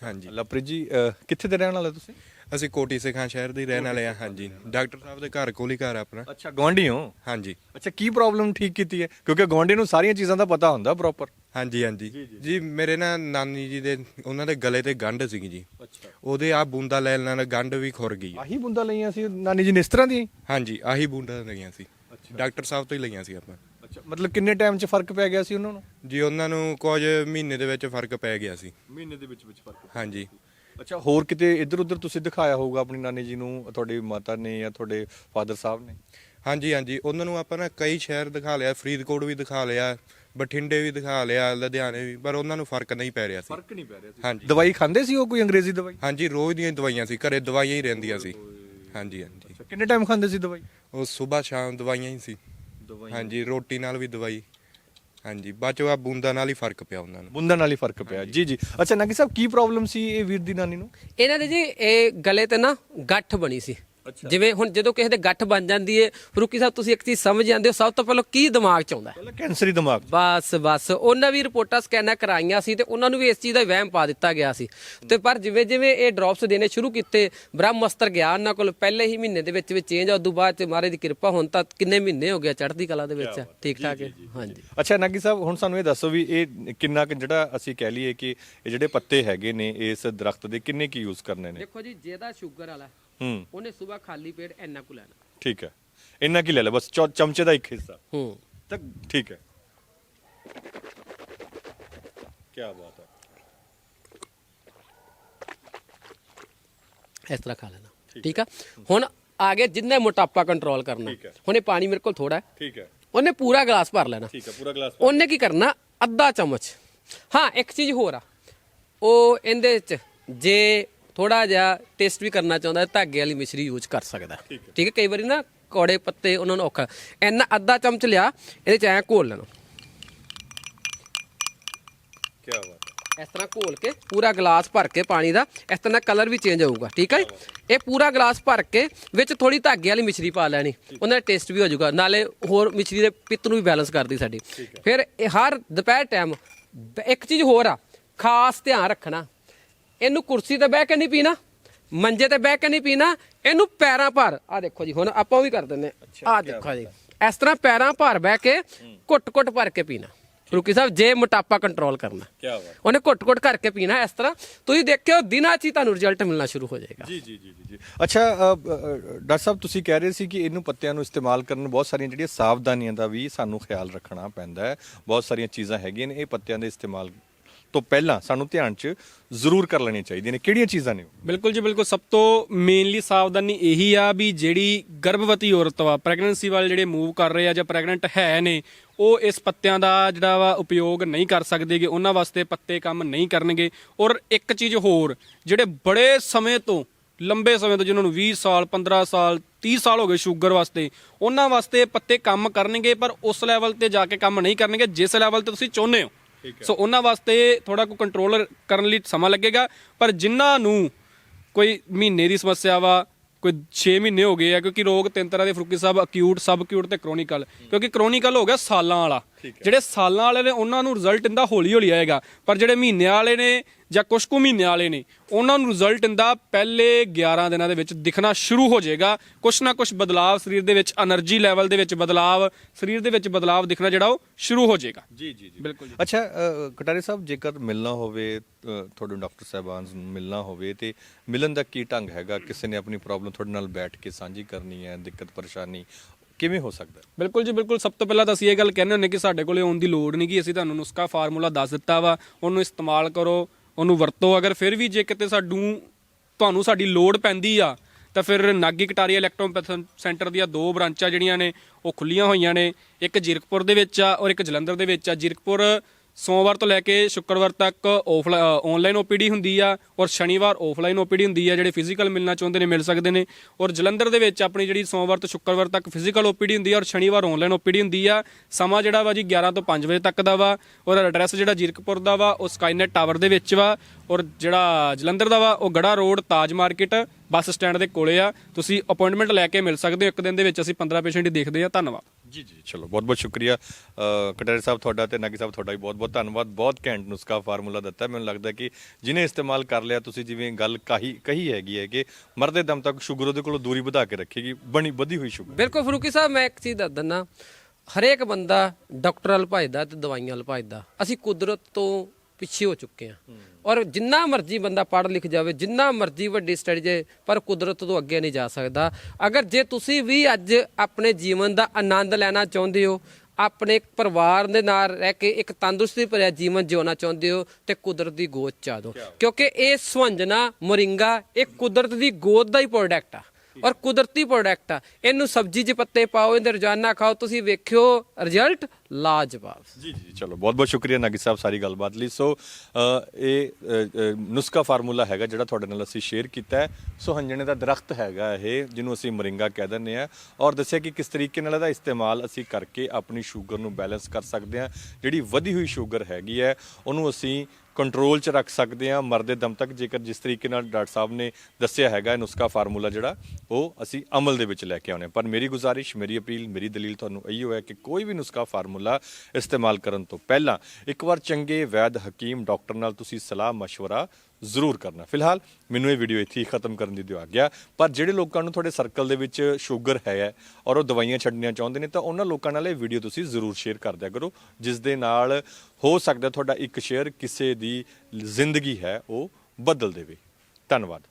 ਹਾਂਜੀ। ਲਵਪ੍ਰੀਤ ਜੀ ਕਿੱਥੇ ਦੇ ਰਹਿਣ ਵਾਲੇ ਤੁਸੀਂ? ਅਸੀਂ ਕੋਟੀ ਸਿੱਖਾਂ ਸ਼ਹਿਰ ਦੇ ਰਹਿਣ ਵਾਲੇ ਆ ਹਾਂਜੀ। ਡਾਕਟਰ ਸਾਹਿਬ ਦੇ ਘਰ ਕੋਲ ਹੀ ਘਰ ਆ ਆਪਣਾ। ਅੱਛਾ ਗਵਾਂਢੀ ਹੋ? ਹਾਂਜੀ। ਅੱਛਾ ਕੀ ਪ੍ਰੋਬਲਮ ਠੀਕ ਕੀਤੀ ਹੈ? ਕਿਉਂਕਿ ਗਵਾਂਢੀ ਨੂੰ ਸਾਰੀਆਂ ਚੀਜ਼ਾਂ ਦਾ ਪਤਾ ਹੁੰਦਾ ਪ੍ਰੋਪਰ ਹਾਂਜੀ ਹਾਂਜੀ। ਜੀ ਮੇਰੇ ਨਾ ਨਾਨੀ ਜੀ ਦੇ ਉਹਨਾਂ ਦੇ ਗਲੇ ਤੇ ਗੰਢ ਸੀਗੀ ਜੀ। ਅੱਛਾ। ਉਹਦੇ ਆ ਬੂੰਦਾ ਲੈਣ ਨਾਲ ਗੰਢ ਵੀ ਖੁਰ ਗਈ। ਆਹੀ ਬੁੰਦਾ ਲਈਆਂ ਸੀ ਨਾਨੀ ਜੀ ਨੇ ਇਸ ਤਰ੍ਹਾਂ ਦੀ ਹਾਂਜੀ ਆਹੀ ਬੂੰਦਾ ਲਈਆਂ ਸੀ। ਡਾਕਟਰ ਸਾਹਿਬ ਤੋਂ ਹੀ ਲਈਆਂ ਸੀ ਆਪਾਂ। ਅੱਛਾ ਮਤਲਬ ਕਿੰਨੇ ਟਾਈਮ 'ਚ ਫ਼ਰਕ ਪੈ ਗਿਆ ਸੀ ਉਹਨਾਂ ਨੂੰ? ਜੀ ਉਹਨਾਂ ਨੂੰ ਕੁਝ ਮਹੀਨੇ ਦੇ ਵਿੱਚ ਫ਼ਰਕ ਪੈ ਗਿਆ ਸੀ। ਮਹੀਨੇ ਦੇ ਵਿੱਚ ਵਿੱਚ ਫ਼ਰਕ ਹਾਂਜੀ। ਅੱਛਾ ਹੋਰ ਕਿਤੇ ਇੱਧਰ ਉੱਧਰ ਤੁਸੀਂ ਦਿਖਾਇਆ ਹੋਊਗਾ ਆਪਣੀ ਨਾਨੀ ਜੀ ਨੂੰ ਤੁਹਾਡੀ ਮਾਤਾ ਨੇ ਜਾਂ ਤੁਹਾਡੇ ਫਾਦਰ ਸਾਹਿਬ ਨੇ? ਹਾਂਜੀ ਹਾਂਜੀ ਉਹਨਾਂ ਨੂੰ ਆਪਾਂ ਨਾ ਕਈ ਸ਼ਹਿਰ ਦਿਖਾ ਲਿਆ ਫਰੀਦਕੋਟ ਵੀ ਦਿਖਾ ਲਿਆ ਬਠਿੰਡੇ ਵੀ ਦਿਖਾ ਲਿਆ ਲੁਧਿਆਣੇ ਵੀ ਪਰ ਉਹਨਾਂ ਨੂੰ ਫ਼ਰਕ ਨਹੀਂ ਪੈ ਰਿਹਾ ਸੀ। ਫ਼ਰਕ ਨਹੀਂ ਪੈ ਰਿਹਾ ਹਾਂਜੀ। ਦਵਾਈ ਖਾਂਦੇ ਸੀ ਉਹ ਕੋਈ ਅੰਗਰੇਜ਼ੀ ਦਵਾਈ? ਹਾਂਜੀ ਰੋਜ਼ ਦੀਆਂ ਹੀ ਦਵਾਈਆਂ ਸੀ ਘਰੇ ਦਵਾਈਆਂ ਹੀ ਰਹਿੰਦੀਆਂ ਸੀ। ਹਾਂਜੀ ਹਾਂਜੀ। ਕਿੰਨੇ ਟਾਈਮ ਖਾਂਦੇ ਸੀ ਦਵਾਈ? ਉਹ ਸਵੇਰ ਸ਼ਾਮ ਦਵਾਈਆਂ ਹੀ ਸੀ। ਹਾਂਜੀ ਰੋਟੀ ਨਾਲ ਵੀ ਦਵਾਈ। ਹਾਂਜੀ ਬਾਅਦ ਚੋਂ ਆ ਬੂੰਦਾਂ ਨਾਲ ਹੀ ਫ਼ਰਕ ਪਿਆ ਉਹਨਾਂ ਨੂੰ। ਬੁੰਦਾ ਨਾਲ ਹੀ ਫ਼ਰਕ ਪਿਆ ਜੀ ਜੀ। ਅੱਛਾ ਨਾਗੀ ਸਾਹਿਬ ਕੀ ਪ੍ਰੋਬਲਮ ਸੀ ਇਹ ਵੀਰ ਦੀ ਨਾਨੀ ਨੂੰ? ਇਹਨਾਂ ਦੇ ਜੀ ਇਹ ਗਲੇ ਤੇ ਨਾ ਗੱਠ ਬਣੀ ਸੀ। ਜਿਵੇਂ ਹੁਣ ਜਦੋਂ ਕਿਸੇ ਦੇ ਗੱਠ ਬਣ ਜਾਂਦੀ ਏ ਫਰੂਕੀ ਸਾਹਿਬ ਤੁਸੀਂ ਇੱਕ ਚੀਜ਼ ਸਮਝ ਜਾਂਦੇ ਹੋ ਸਭ ਤੋਂ ਪਹਿਲਾਂ ਕੀ ਦਿਮਾਗ 'ਚ ਆਉਂਦਾ? ਪਹਿਲਾਂ ਕੈਂਸਰੀ ਦਿਮਾਗ। ਬਸ ਬਸ। ਉਹਨਾਂ ਵੀ ਰਿਪੋਰਟਾਂ ਸਕੈਨਾਂ ਕਰਾਈਆਂ ਸੀ ਤੇ ਉਹਨਾਂ ਨੂੰ ਵੀ ਇਸ ਚੀਜ਼ ਦਾ ਵਹਿਮ ਪਾ ਦਿੱਤਾ ਗਿਆ ਸੀ। ਤੇ ਪਰ ਜਿਵੇਂ ਜਿਵੇਂ ਇਹ ਡ੍ਰੌਪਸ ਦੇਣੇ ਸ਼ੁਰੂ ਕੀਤੇ ਬ੍ਰਹਮਸਤਰ ਗਿਆ ਉਹਨਾਂ ਕੋਲ ਪਹਿਲੇ ਹੀ ਮਹੀਨੇ ਦੇ ਵਿੱਚ ਵਿੱਚ ਚੇਂਜ ਆ ਉਦੋਂ ਬਾਅਦ ਚ ਮਹਾਰਾਜ ਦੀ ਕਿਰਪਾ ਹੁਣ ਤਾਂ ਕਿੰਨੇ ਮਹੀਨੇ ਹੋ ਗਏ ਚੜ੍ਹਦੀ ਕਲਾ ਦੇ ਵਿੱਚ। ਠੀਕ ਠਾਕ ਹਾਂਜੀ। ਅੱਛਾ ਨਾਗੀ ਸਾਹਿਬ ਹੁਣ ਸਾਨੂੰ ਇਹ ਦੱਸੋ ਵੀ ਇਹ ਕਿੰਨਾ ਕੁ ਜਿਹੜਾ ਅਸੀਂ ਕਹਿ ਲਈਏ ਕਿ ਇਹ ਜਿਹੜੇ ਪੱਤੇ ਹੈਗੇ ਨੇ ਇਸ ਦਰਖਤ ਦੇ ਕਿੰਨੇ ਕੀ ਯੂਜ਼ ਕਰਨੇ ਨੇ? ਦੇਖੋ ਜੀ ਜਿਹਦਾ ਸ਼ੂਗਰ ਵਾਲਾ ਹੂੰ। ਉਹਨੇ ਸਵੇਰ ਖਾਲੀ ਪੇਟ ਇੰਨਾ ਕੁ ਲੈਣਾ। ਠੀਕ ਹੈ। ਇੰਨਾ ਕੀ ਲੈ ਲੈ ਬਸ ਚੌ- ਚਮਚੇ ਦਾ ਇੱਕ ਹਿੱਸਾ। ਹੂੰ। ਤੱਕ ਠੀਕ ਹੈ। ਕੀ ਬਾਤ ਹੈ। ਇਸ ਤਰ੍ਹਾਂ ਖਾ ਲੈਣਾ। ਠੀਕ ਆ? ਹੁਣ ਆਗੇ ਜਿੰਨੇ ਮੋਟਾਪਾ ਕੰਟਰੋਲ ਕਰਨਾ। ਠੀਕ ਹੈ। ਹੁਣ ਇਹ ਪਾਣੀ ਮੇਰੇ ਕੋਲ ਥੋੜਾ ਹੈ। ਠੀਕ ਹੈ। ਉਹਨੇ ਪੂਰਾ ਗਲਾਸ ਭਰ ਲੈਣਾ। ਠੀਕ ਹੈ ਪੂਰਾ ਗਲਾਸ ਉਹਨੇ ਕੀ ਕਰਨਾ? ਅੱਧਾ ਚਮਚ। ਹਾਂ ਇੱਕ ਚੀਜ਼ ਹੋਰ ਆ। ਉਹ ਇਹਦੇ ਚ ਜੇ ਥੋੜਾ ਜਿਹਾ ਟੇਸਟ ਵੀ ਕਰਨਾ ਚਾਹੁੰਦਾ ਧਾਗੇ ਵਾਲੀ ਮਿਸ਼ਰੀ ਯੂਜ਼ ਕਰ ਸਕਦਾ। ਠੀਕ ਹੈ। ਕਈ ਵਾਰੀ ਨਾ ਕੌੜੇ ਪੱਤੇ ਉਹਨਾਂ ਨੂੰ ਔਖਾ ਇੰਨਾ ਅੱਧਾ ਚਮਚ ਲਿਆ ਇਹਦੇ ਚ ਐ ਘੋਲ ਲੈਣਾ। ਕੀ ਬਾਤ ਇਸ ਤਰ੍ਹਾਂ ਘੋਲ ਕੇ ਪੂਰਾ ਗਲਾਸ ਭਰ ਕੇ ਪਾਣੀ ਦਾ ਇਸ ਤਰ੍ਹਾਂ ਕਲਰ ਵੀ ਚੇਂਜ ਹੋਊਗਾ ਠੀਕ ਹੈ? ਇਹ ਪੂਰਾ ਗਲਾਸ ਭਰ ਕੇ ਵਿੱਚ ਥੋੜੀ ਧਾਗੇ ਵਾਲੀ ਮਿਸ਼ਰੀ ਪਾ ਲੈਣੀ ਉਹਨਾਂ ਦਾ ਟੇਸਟ ਵੀ ਹੋ ਜਾਊਗਾ। ਨਾਲੇ ਹੋਰ ਮਿਸ਼ਰੀ ਦੇ ਪਿੱਤ ਨੂੰ ਵੀ ਬੈਲੈਂਸ ਕਰਦੀ ਸਾਡੀ। ਫਿਰ ਇਹ ਹਰ ਦੁਪਹਿਰ ਟਾਈਮ ਇੱਕ ਚੀਜ਼ ਹੋਰ ਆ ਖਾਸ ਧਿਆਨ ਰੱਖਣਾ। ਇਹਨੂੰ ਕੁਰਸੀ ਤੇ ਬਹਿ ਕੇ ਨਹੀਂ ਪੀਣਾ ਮੰਜੇ ਤੇ ਬਹਿ ਕੇ ਨਹੀਂ ਪੀਣਾ ਇਹਨੂੰ ਪੈਰਾਂ ਭਰ ਆ ਦੇਖੋ ਜੀ ਹੁਣ ਆਪਾਂ ਉਹ ਵੀ ਕਰ ਦਿੰਦੇ ਆ ਦੇਖੋ ਜੀ ਇਸ ਤਰ੍ਹਾਂ ਪੈਰਾਂ ਭਰ ਬਹਿ ਕੇ ਘੁੱਟ-ਘੁੱਟ ਭਰ ਕੇ ਪੀਣਾ। ਰੁਕੀ ਸਾਹਿਬ ਜੇ ਮੋਟਾਪਾ ਕੰਟਰੋਲ ਕਰਨਾ। ਕੀ ਬਾਤ ਉਹਨੇ ਘੁੱਟ-ਘੁੱਟ ਕਰਕੇ ਪੀਣਾ ਇਸ ਤਰ੍ਹਾਂ। ਤੁਸੀਂ ਦੇਖਿਓ ਦਿਨਾਂ 'ਚ ਹੀ ਤੁਹਾਨੂੰ ਰਿਜ਼ਲਟ ਮਿਲਣਾ ਸ਼ੁਰੂ ਹੋ ਜਾਏਗਾ। ਜੀ ਜੀ ਜੀ ਜੀ, ਅੱਛਾ ਡਾਕਟਰ ਸਾਹਿਬ ਤੁਸੀਂ ਕਹਿ ਰਹੇ ਸੀ ਕਿ ਇਹਨੂੰ ਪੱਤਿਆਂ ਨੂੰ ਇਸਤੇਮਾਲ ਕਰਨ ਬਹੁਤ ਸਾਰੀਆਂ ਜਿਹੜੀਆਂ ਸਾਵਧਾਨੀਆਂ ਦਾ ਵੀ ਸਾਨੂੰ ਖਿਆਲ ਰੱਖਣਾ ਪੈਂਦਾ ਹੈ। ਬਹੁਤ ਸਾਰੀਆਂ ਚੀਜ਼ਾਂ ਹੈਗੀਆਂ ਨੇ ਇਹ ਪੱਤਿਆਂ ਦੇ ਇਸਤੇਮਾਲ ਤੋਂ ਪਹਿਲਾਂ ਸਾਨੂੰ ਧਿਆਨ 'ਚ ਜ਼ਰੂਰ ਕਰ ਲੈਣੀਆਂ ਚਾਹੀਦੀਆਂ ਨੇ। ਕਿਹੜੀਆਂ ਚੀਜ਼ਾਂ ਨੇ ਉਹ? ਬਿਲਕੁਲ ਜੀ, ਬਿਲਕੁਲ। ਸਭ ਤੋਂ ਮੇਨਲੀ ਸਾਵਧਾਨੀ ਇਹੀ ਆ ਵੀ ਜਿਹੜੀ ਗਰਭਵਤੀ ਔਰਤ ਵਾ ਪ੍ਰੈਗਨੈਂਸੀ ਵਾਲੇ ਜਿਹੜੇ ਮੂਵ ਕਰ ਰਹੇ ਆ ਜਾਂ ਪ੍ਰੈਗਨੈਂਟ ਹੈ ਨੇ, ਉਹ ਇਸ ਪੱਤਿਆਂ ਦਾ ਜਿਹੜਾ ਵਾ ਉਪਯੋਗ ਨਹੀਂ ਕਰ ਸਕਦੇਗੇ ਉਹਨਾਂ ਵਾਸਤੇ ਪੱਤੇ ਕੰਮ ਨਹੀਂ ਕਰਨਗੇ। ਔਰ ਇੱਕ ਚੀਜ਼ ਹੋਰ, ਜਿਹੜੇ ਬੜੇ ਸਮੇਂ ਤੋਂ, ਲੰਬੇ ਸਮੇਂ ਤੋਂ ਜਿਨ੍ਹਾਂ ਨੂੰ 20 ਸਾਲ 15 ਸਾਲ 30 ਸਾਲ ਹੋ ਗਏ ਸ਼ੂਗਰ ਵਾਸਤੇ, ਉਹਨਾਂ ਵਾਸਤੇ ਪੱਤੇ ਕੰਮ ਕਰਨਗੇ, ਪਰ ਉਸ ਲੈਵਲ ਤੇ ਜਾ ਕੇ ਕੰਮ ਨਹੀਂ ਕਰਨਗੇ, ਜਿਸ ਲੈਵਲ ਤੇ ਤੁਸੀਂ ਚਾਹੁੰਦੇ ਹੋ। ਸੋ ਉਹਨਾਂ ਵਾਸਤੇ ਥੋੜਾ ਕੋ ਕੰਟਰੋਲ ਕਰਨ ਲਈ ਸਮਾਂ ਲੱਗੇਗਾ, ਪਰ ਜਿਨ੍ਹਾਂ ਨੂੰ ਕੋਈ ਮਹੀਨੇ ਦੀ ਸਮੱਸਿਆ ਵਾ, ਕੋਈ 6 ਮਹੀਨੇ ਹੋ ਗਏ ਆ, ਕਿਉਂਕਿ ਰੋਗ ਤਿੰਨ ਤਰ੍ਹਾਂ ਦੇ Faruqi Sahib acute sub acute ਤੇ ਕ੍ਰੋਨਿਕਲ ਕਿਉਂਕਿ ਕ੍ਰੋਨਿਕਲ ਹੋ ਗਿਆ ਸਾਲਾਂ ਵਾਲਾ। ਜਿਹੜੇ ਸਾਲਾਂ ਵਾਲੇ ਨੇ ਉਹਨਾਂ ਨੂੰ ਰਿਜ਼ਲਟ ਇੰਦਾ ਹੌਲੀ ਹੌਲੀ ਆਏਗਾ। ਪਰ ਜਿਹੜੇ ਮਹੀਨਿਆਂ ਵਾਲੇ ਨੇ ਜਾਂ ਕੁਝ ਕੁ ਮਹੀਨਿਆਂ ਵਾਲੇ ਨੇ ਉਹਨਾਂ ਨੂੰ ਰਿਜ਼ਲਟ ਇੰਦਾ ਪਹਿਲੇ 11 ਦਿਨਾਂ ਦੇ ਵਿੱਚ ਦਿਖਣਾ ਸ਼ੁਰੂ ਹੋ ਜਾਏਗਾ। ਕੁਛ ਨਾ ਕੁਛ ਬਦਲਾਅ ਸਰੀਰ ਦੇ ਵਿੱਚ એનર્ਜੀ ਲੈਵਲ ਦੇ ਵਿੱਚ ਬਦਲਾਅ ਸਰੀਰ ਦੇ ਵਿੱਚ ਬਦਲਾਅ ਦਿਖਣਾ ਜਿਹੜਾ ਉਹ ਸ਼ੁਰੂ ਹੋ ਜਾਏਗਾ। ਜੀ ਜੀ ਜੀ। ਬਿਲਕੁਲ ਅੱਛਾ ਕਟਾਰੇ ਸਾਹਿਬ ਜੇਕਰ ਮਿਲਣਾ ਹੋਵੇ ਤੁਹਾਡੇ ਡਾਕਟਰ ਸਾਹਿਬਾਨ ਨੂੰ ਮਿਲਣਾ ਹੋਵੇ ਤੇ ਮਿਲਣ ਦਾ ਕੀ ਢੰਗ ਹੈਗਾ? ਕਿਸੇ ਨੇ ਆਪਣੀ ਪ੍ਰੋਬਲਮ ਤੁਹਾਡੇ ਨਾਲ ਬੈਠ ਕੇ ਸਾਂਝੀ ਕਰਨੀ ਹੈ ਦਿੱਕਤ ਪਰੇਸ਼ਾਨੀ ਕਿਵੇਂ ਹੋ ਸਕਦਾ ਬਿਲਕੁਲ ਜੀ, ਬਿਲਕੁਲ। ਸਭ ਤੋਂ ਪਹਿਲਾਂ ਤਾਂ ਅਸੀਂ ਇਹ ਗੱਲ ਕਹਿੰਦੇ ਹੁੰਦੇ ਕਿ ਸਾਡੇ ਕੋਲੇ ਆਉਣ ਦੀ ਲੋੜ ਨਹੀਂ ਕਿ ਅਸੀਂ ਤੁਹਾਨੂੰ ਨੁਸਖਾ ਫਾਰਮੂਲਾ ਦੱਸ ਦਿੱਤਾ ਵਾ। ਉਹਨੂੰ ਇਸਤੇਮਾਲ ਕਰੋ, ਉਹਨੂੰ ਵਰਤੋ। ਅਗਰ ਫਿਰ ਵੀ ਜੇ ਕਿਤੇ ਸਾਨੂੰ ਤੁਹਾਨੂੰ ਸਾਡੀ ਲੋੜ ਪੈਂਦੀ ਆ, ਤਾਂ ਫਿਰ ਨਾਗੀ ਕਟਾਰੀਆ ਇਲੈਕਟ੍ਰੋਪੈਥਨ ਸੈਂਟਰ ਦੀਆਂ ਦੋ ਬ੍ਰਾਂਚਾਂ ਜਿਹੜੀਆਂ ਨੇ, ਉਹ ਖੁੱਲੀਆਂ ਹੋਈਆਂ ਨੇ। ਇੱਕ ਜੀਰਕਪੁਰ ਦੇ ਵਿੱਚ ਆ ਔਰ ਇੱਕ ਜਲੰਧਰ ਦੇ ਵਿੱਚ ਆ। ਜੀਰਕਪੁਰ ਸੋਮਵਾਰ ਤੋਂ ਲੈ ਕੇ ਸ਼ੁੱਕਰਵਾਰ ਤੱਕ ਆਫਲਾਈਨ ਆਨਲਾਈਨ ਓਪੀਡੀ ਹੁੰਦੀ ਆ ਔਰ ਸ਼ਨੀਵਾਰ ਆਫਲਾਈਨ ਓਪੀਡੀ ਹੁੰਦੀ ਆ, ਜਿਹੜੇ ਫਿਜ਼ੀਕਲ ਮਿਲਣਾ ਚਾਹੁੰਦੇ ਨੇ, ਮਿਲ ਸਕਦੇ ਨੇ। ਔਰ ਜਲੰਧਰ ਦੇ ਵਿੱਚ ਆਪਣੀ ਜਿਹੜੀ ਸੋਮਵਾਰ ਤੋਂ ਸ਼ੁੱਕਰਵਾਰ ਤੱਕ ਫਿਜ਼ੀਕਲ ਓਪੀਡੀ ਹੁੰਦੀ ਆ ਔਰ ਸ਼ਨੀਵਾਰ ਆਨਲਾਈਨ ਓਪੀਡੀ ਹੁੰਦੀ ਆ। ਸਮਾਂ ਜਿਹੜਾ ਵਾ ਜੀ 11 ਤੋਂ 5 ਵਜੇ ਤੱਕ ਦਾ ਵਾ ਔਰ ਐਡਰੈਸ ਜਿਹੜਾ ਜੀਰਕਪੁਰ ਦਾ ਵਾ, ਉਹ ਸਕਾਈਨੈਟ ਟਾਵਰ ਦੇ ਵਿੱਚ ਵਾ ਔਰ ਜਿਹੜਾ ਜਲੰਧਰ ਦਾ ਵਾ, ਉਹ Garha road Taj market bus stand ਦੇ ਕੋਲੇ ਆ। ਤੁਸੀਂ ਅਪਾਇੰਟਮੈਂਟ ਲੈ ਕੇ ਮਿਲ ਸਕਦੇ ਹੋ, ਇੱਕ ਦਿਨ ਦੇ ਵਿੱਚ ਅਸੀਂ 15 ਪੇਸ਼ੈਂਟ ਹੀ ਦੇਖਦੇ ਆ। ਧੰਨਵਾਦ। ਜੀ ਜੀ, ਚਲੋ ਬਹੁਤ ਬਹੁਤ ਸ਼ੁਕਰੀਆ ਕਟਾਰੇ ਸਾਹਿਬ ਤੁਹਾਡਾ ਤੇ ਨਾਗੀ ਸਾਹਿਬ ਤੁਹਾਡਾ ਵੀ ਬਹੁਤ ਬਹੁਤ ਧੰਨਵਾਦ। ਬਹੁਤ ਘੈਂਟ ਨੁਸਖਾ ਫਾਰਮੂਲਾ ਦਿੱਤਾ। ਮੈਨੂੰ ਲੱਗਦਾ ਕਿ ਜਿਹਨੇ ਇਸਤੇਮਾਲ ਕਰ ਲਿਆ, ਤੁਸੀਂ ਜਿਵੇਂ ਗੱਲ ਕਹੀ ਕਹੀ ਹੈਗੀ ਹੈ ਕਿ ਮਰਦੇ ਦਮ ਤੱਕ ਸ਼ੂਗਰ ਉਹਦੇ ਕੋਲੋਂ ਦੂਰੀ ਵਧਾ ਕੇ ਰੱਖੇਗੀ, ਬਣੀ, ਵਧੀ ਹੋਈ ਸ਼ੂਗਰ। ਬਿਲਕੁਲ ਫਰੂਕੀ ਸਾਹਿਬ, ਮੈਂ ਇੱਕ ਚੀਜ਼ ਦੱਸ ਦਿੰਦਾ, ਹਰੇਕ ਬੰਦਾ ਡਾਕਟਰ ਵੱਲ ਭਜਦਾ ਤੇ ਦਵਾਈਆਂ ਵੱਲ ਭਜਦਾ। ਅਸੀਂ ਕੁਦਰਤ ਤੋਂ ਪਿੱਛੇ ਹੋ ਚੁੱਕੇ ਹਾਂ। ਔਰ ਜਿੰਨਾ ਮਰਜ਼ੀ ਬੰਦਾ ਪੜ੍ਹ ਲਿਖ ਜਾਵੇ ਜਿੰਨਾ ਮਰਜ਼ੀ ਵੱਡੀ ਸਟੱਡੀ ਜੇ ਪਰ ਕੁਦਰਤ ਤੋਂ ਅੱਗੇ ਨਹੀਂ ਜਾ ਸਕਦਾ। ਅਗਰ ਜੇ ਤੁਸੀਂ ਵੀ ਅੱਜ ਆਪਣੇ ਜੀਵਨ ਦਾ ਆਨੰਦ ਲੈਣਾ ਚਾਹੁੰਦੇ ਹੋ ਆਪਣੇ ਪਰਿਵਾਰ ਦੇ ਨਾਲ ਰਹਿ ਕੇ ਇੱਕ ਤੰਦਰੁਸਤੀ ਭਰਿਆ ਜੀਵਨ ਜਿਉਣਾ ਚਾਹੁੰਦੇ ਹੋ ਤੇ ਕੁਦਰਤ ਦੀ ਗੋਦ ਚ ਆ ਦਿਓ ਕਿਉਂਕਿ ਇਹ ਸੁਹੰਜਣਾ ਮੋਰਿੰਗਾ ਇਹ ਕੁਦਰਤ ਦੀ ਗੋਦ ਦਾ ਹੀ ਪ੍ਰੋਡਕਟ ਆ। ਔਰ ਕੁਦਰਤੀ ਪ੍ਰੋਡਕਟ ਆ। ਇਹਨੂੰ ਸਬਜ਼ੀ 'ਚ ਪੱਤੇ ਪਾਓ, ਇਹਦੇ ਰੋਜ਼ਾਨਾ ਖਾਓ। ਤੁਸੀਂ ਵੇਖਿਓ ਰਿਜ਼ਲਟ ਲਾਜਵਾਬ। ਜੀ ਜੀ ਚਲੋ ਬਹੁਤ ਬਹੁਤ ਸ਼ੁਕਰੀਆ ਨਾਗੀ ਸਾਹਿਬ ਸਾਰੀ ਗੱਲਬਾਤ ਲਈ। ਸੋ ਇਹ ਨੁਸਖਾ ਫਾਰਮੂਲਾ ਹੈਗਾ ਜਿਹੜਾ ਤੁਹਾਡੇ ਨਾਲ ਅਸੀਂ ਸ਼ੇਅਰ ਕੀਤਾ ਹੈ। ਸੋ ਹੰਜਣੇ ਦਾ ਦਰਖਤ ਹੈਗਾ ਇਹ, ਜਿਹਨੂੰ ਅਸੀਂ ਮਰਿੰਗਾ ਕਹਿ ਦਿੰਦੇ ਆ ਔਰ ਦੱਸਿਆ ਕਿ ਕਿਸ ਤਰੀਕੇ ਨਾਲ ਇਹਦਾ ਇਸਤੇਮਾਲ ਅਸੀਂ ਕਰਕੇ ਆਪਣੀ ਸ਼ੂਗਰ ਨੂੰ ਬੈਲੈਂਸ ਕਰ ਸਕਦੇ ਹਾਂ। ਜਿਹੜੀ ਵਧੀ ਹੋਈ ਸ਼ੂਗਰ ਹੈਗੀ ਹੈ, ਉਹਨੂੰ ਅਸੀਂ ਕੰਟਰੋਲ 'ਚ ਰੱਖ ਸਕਦੇ ਹਾਂ ਮਰਦੇ ਦਮ ਤੱਕ ਜੇਕਰ ਜਿਸ ਤਰੀਕੇ ਨਾਲ ਡਾਕਟਰ ਸਾਹਿਬ ਨੇ ਦੱਸਿਆ ਹੈਗਾ ਇਹ ਨੁਸਖਾ ਫਾਰਮੂਲਾ ਜਿਹੜਾ ਉਹ ਅਸੀਂ ਅਮਲ ਦੇ ਵਿੱਚ ਲੈ ਕੇ ਆਉਣੇ ਪਰ ਮੇਰੀ ਗੁਜ਼ਾਰਿਸ਼ ਮੇਰੀ ਅਪੀਲ ਮੇਰੀ ਦਲੀਲ ਤੁਹਾਨੂੰ ਇਹੀ ਹੈ ਕਿ ਕੋਈ ਵੀ ਨੁਸਖਾ ਫਾਰਮੂਲਾ ਇਸਤੇਮਾਲ ਕਰਨ ਤੋਂ ਪਹਿਲਾਂ ਇੱਕ ਵਾਰ ਚੰਗੇ ਵੈਦ ਹਕੀਮ ਡਾਕਟਰ ਨਾਲ ਤੁਸੀਂ ਸਲਾਹ مشورہ ਜ਼ਰੂਰ ਕਰਨਾ। ਫਿਲਹਾਲ ਮੈਨੂੰ ਇਹ ਵੀਡੀਓ ਇੱਥੇ ਹੀ ਖਤਮ ਕਰਨ ਦੀ ਦਿਓ ਗਿਆ ਪਰ ਜਿਹੜੇ ਲੋਕਾਂ ਨੂੰ ਤੁਹਾਡੇ ਸਰਕਲ ਦੇ ਵਿੱਚ ਸ਼ੂਗਰ ਹੈ ਔਰ ਉਹ ਦਵਾਈਆਂ ਛੱਡਣੀਆਂ ਚਾਹੁੰਦੇ ਨੇ, ਤਾਂ ਉਹਨਾਂ ਲੋਕਾਂ ਨਾਲ ਇਹ ਵੀਡੀਓ ਤੁਸੀਂ ਜ਼ਰੂਰ ਸ਼ੇਅਰ ਕਰ ਦਿਆ ਕਰੋ, ਜਿਸ ਦੇ ਨਾਲ ਹੋ ਸਕਦਾ ਤੁਹਾਡਾ ਇੱਕ ਸ਼ੇਅਰ ਕਿਸੇ ਦੀ ਜ਼ਿੰਦਗੀ ਹੈ ਉਹ ਬਦਲ ਦੇਵੇ। ਧੰਨਵਾਦ।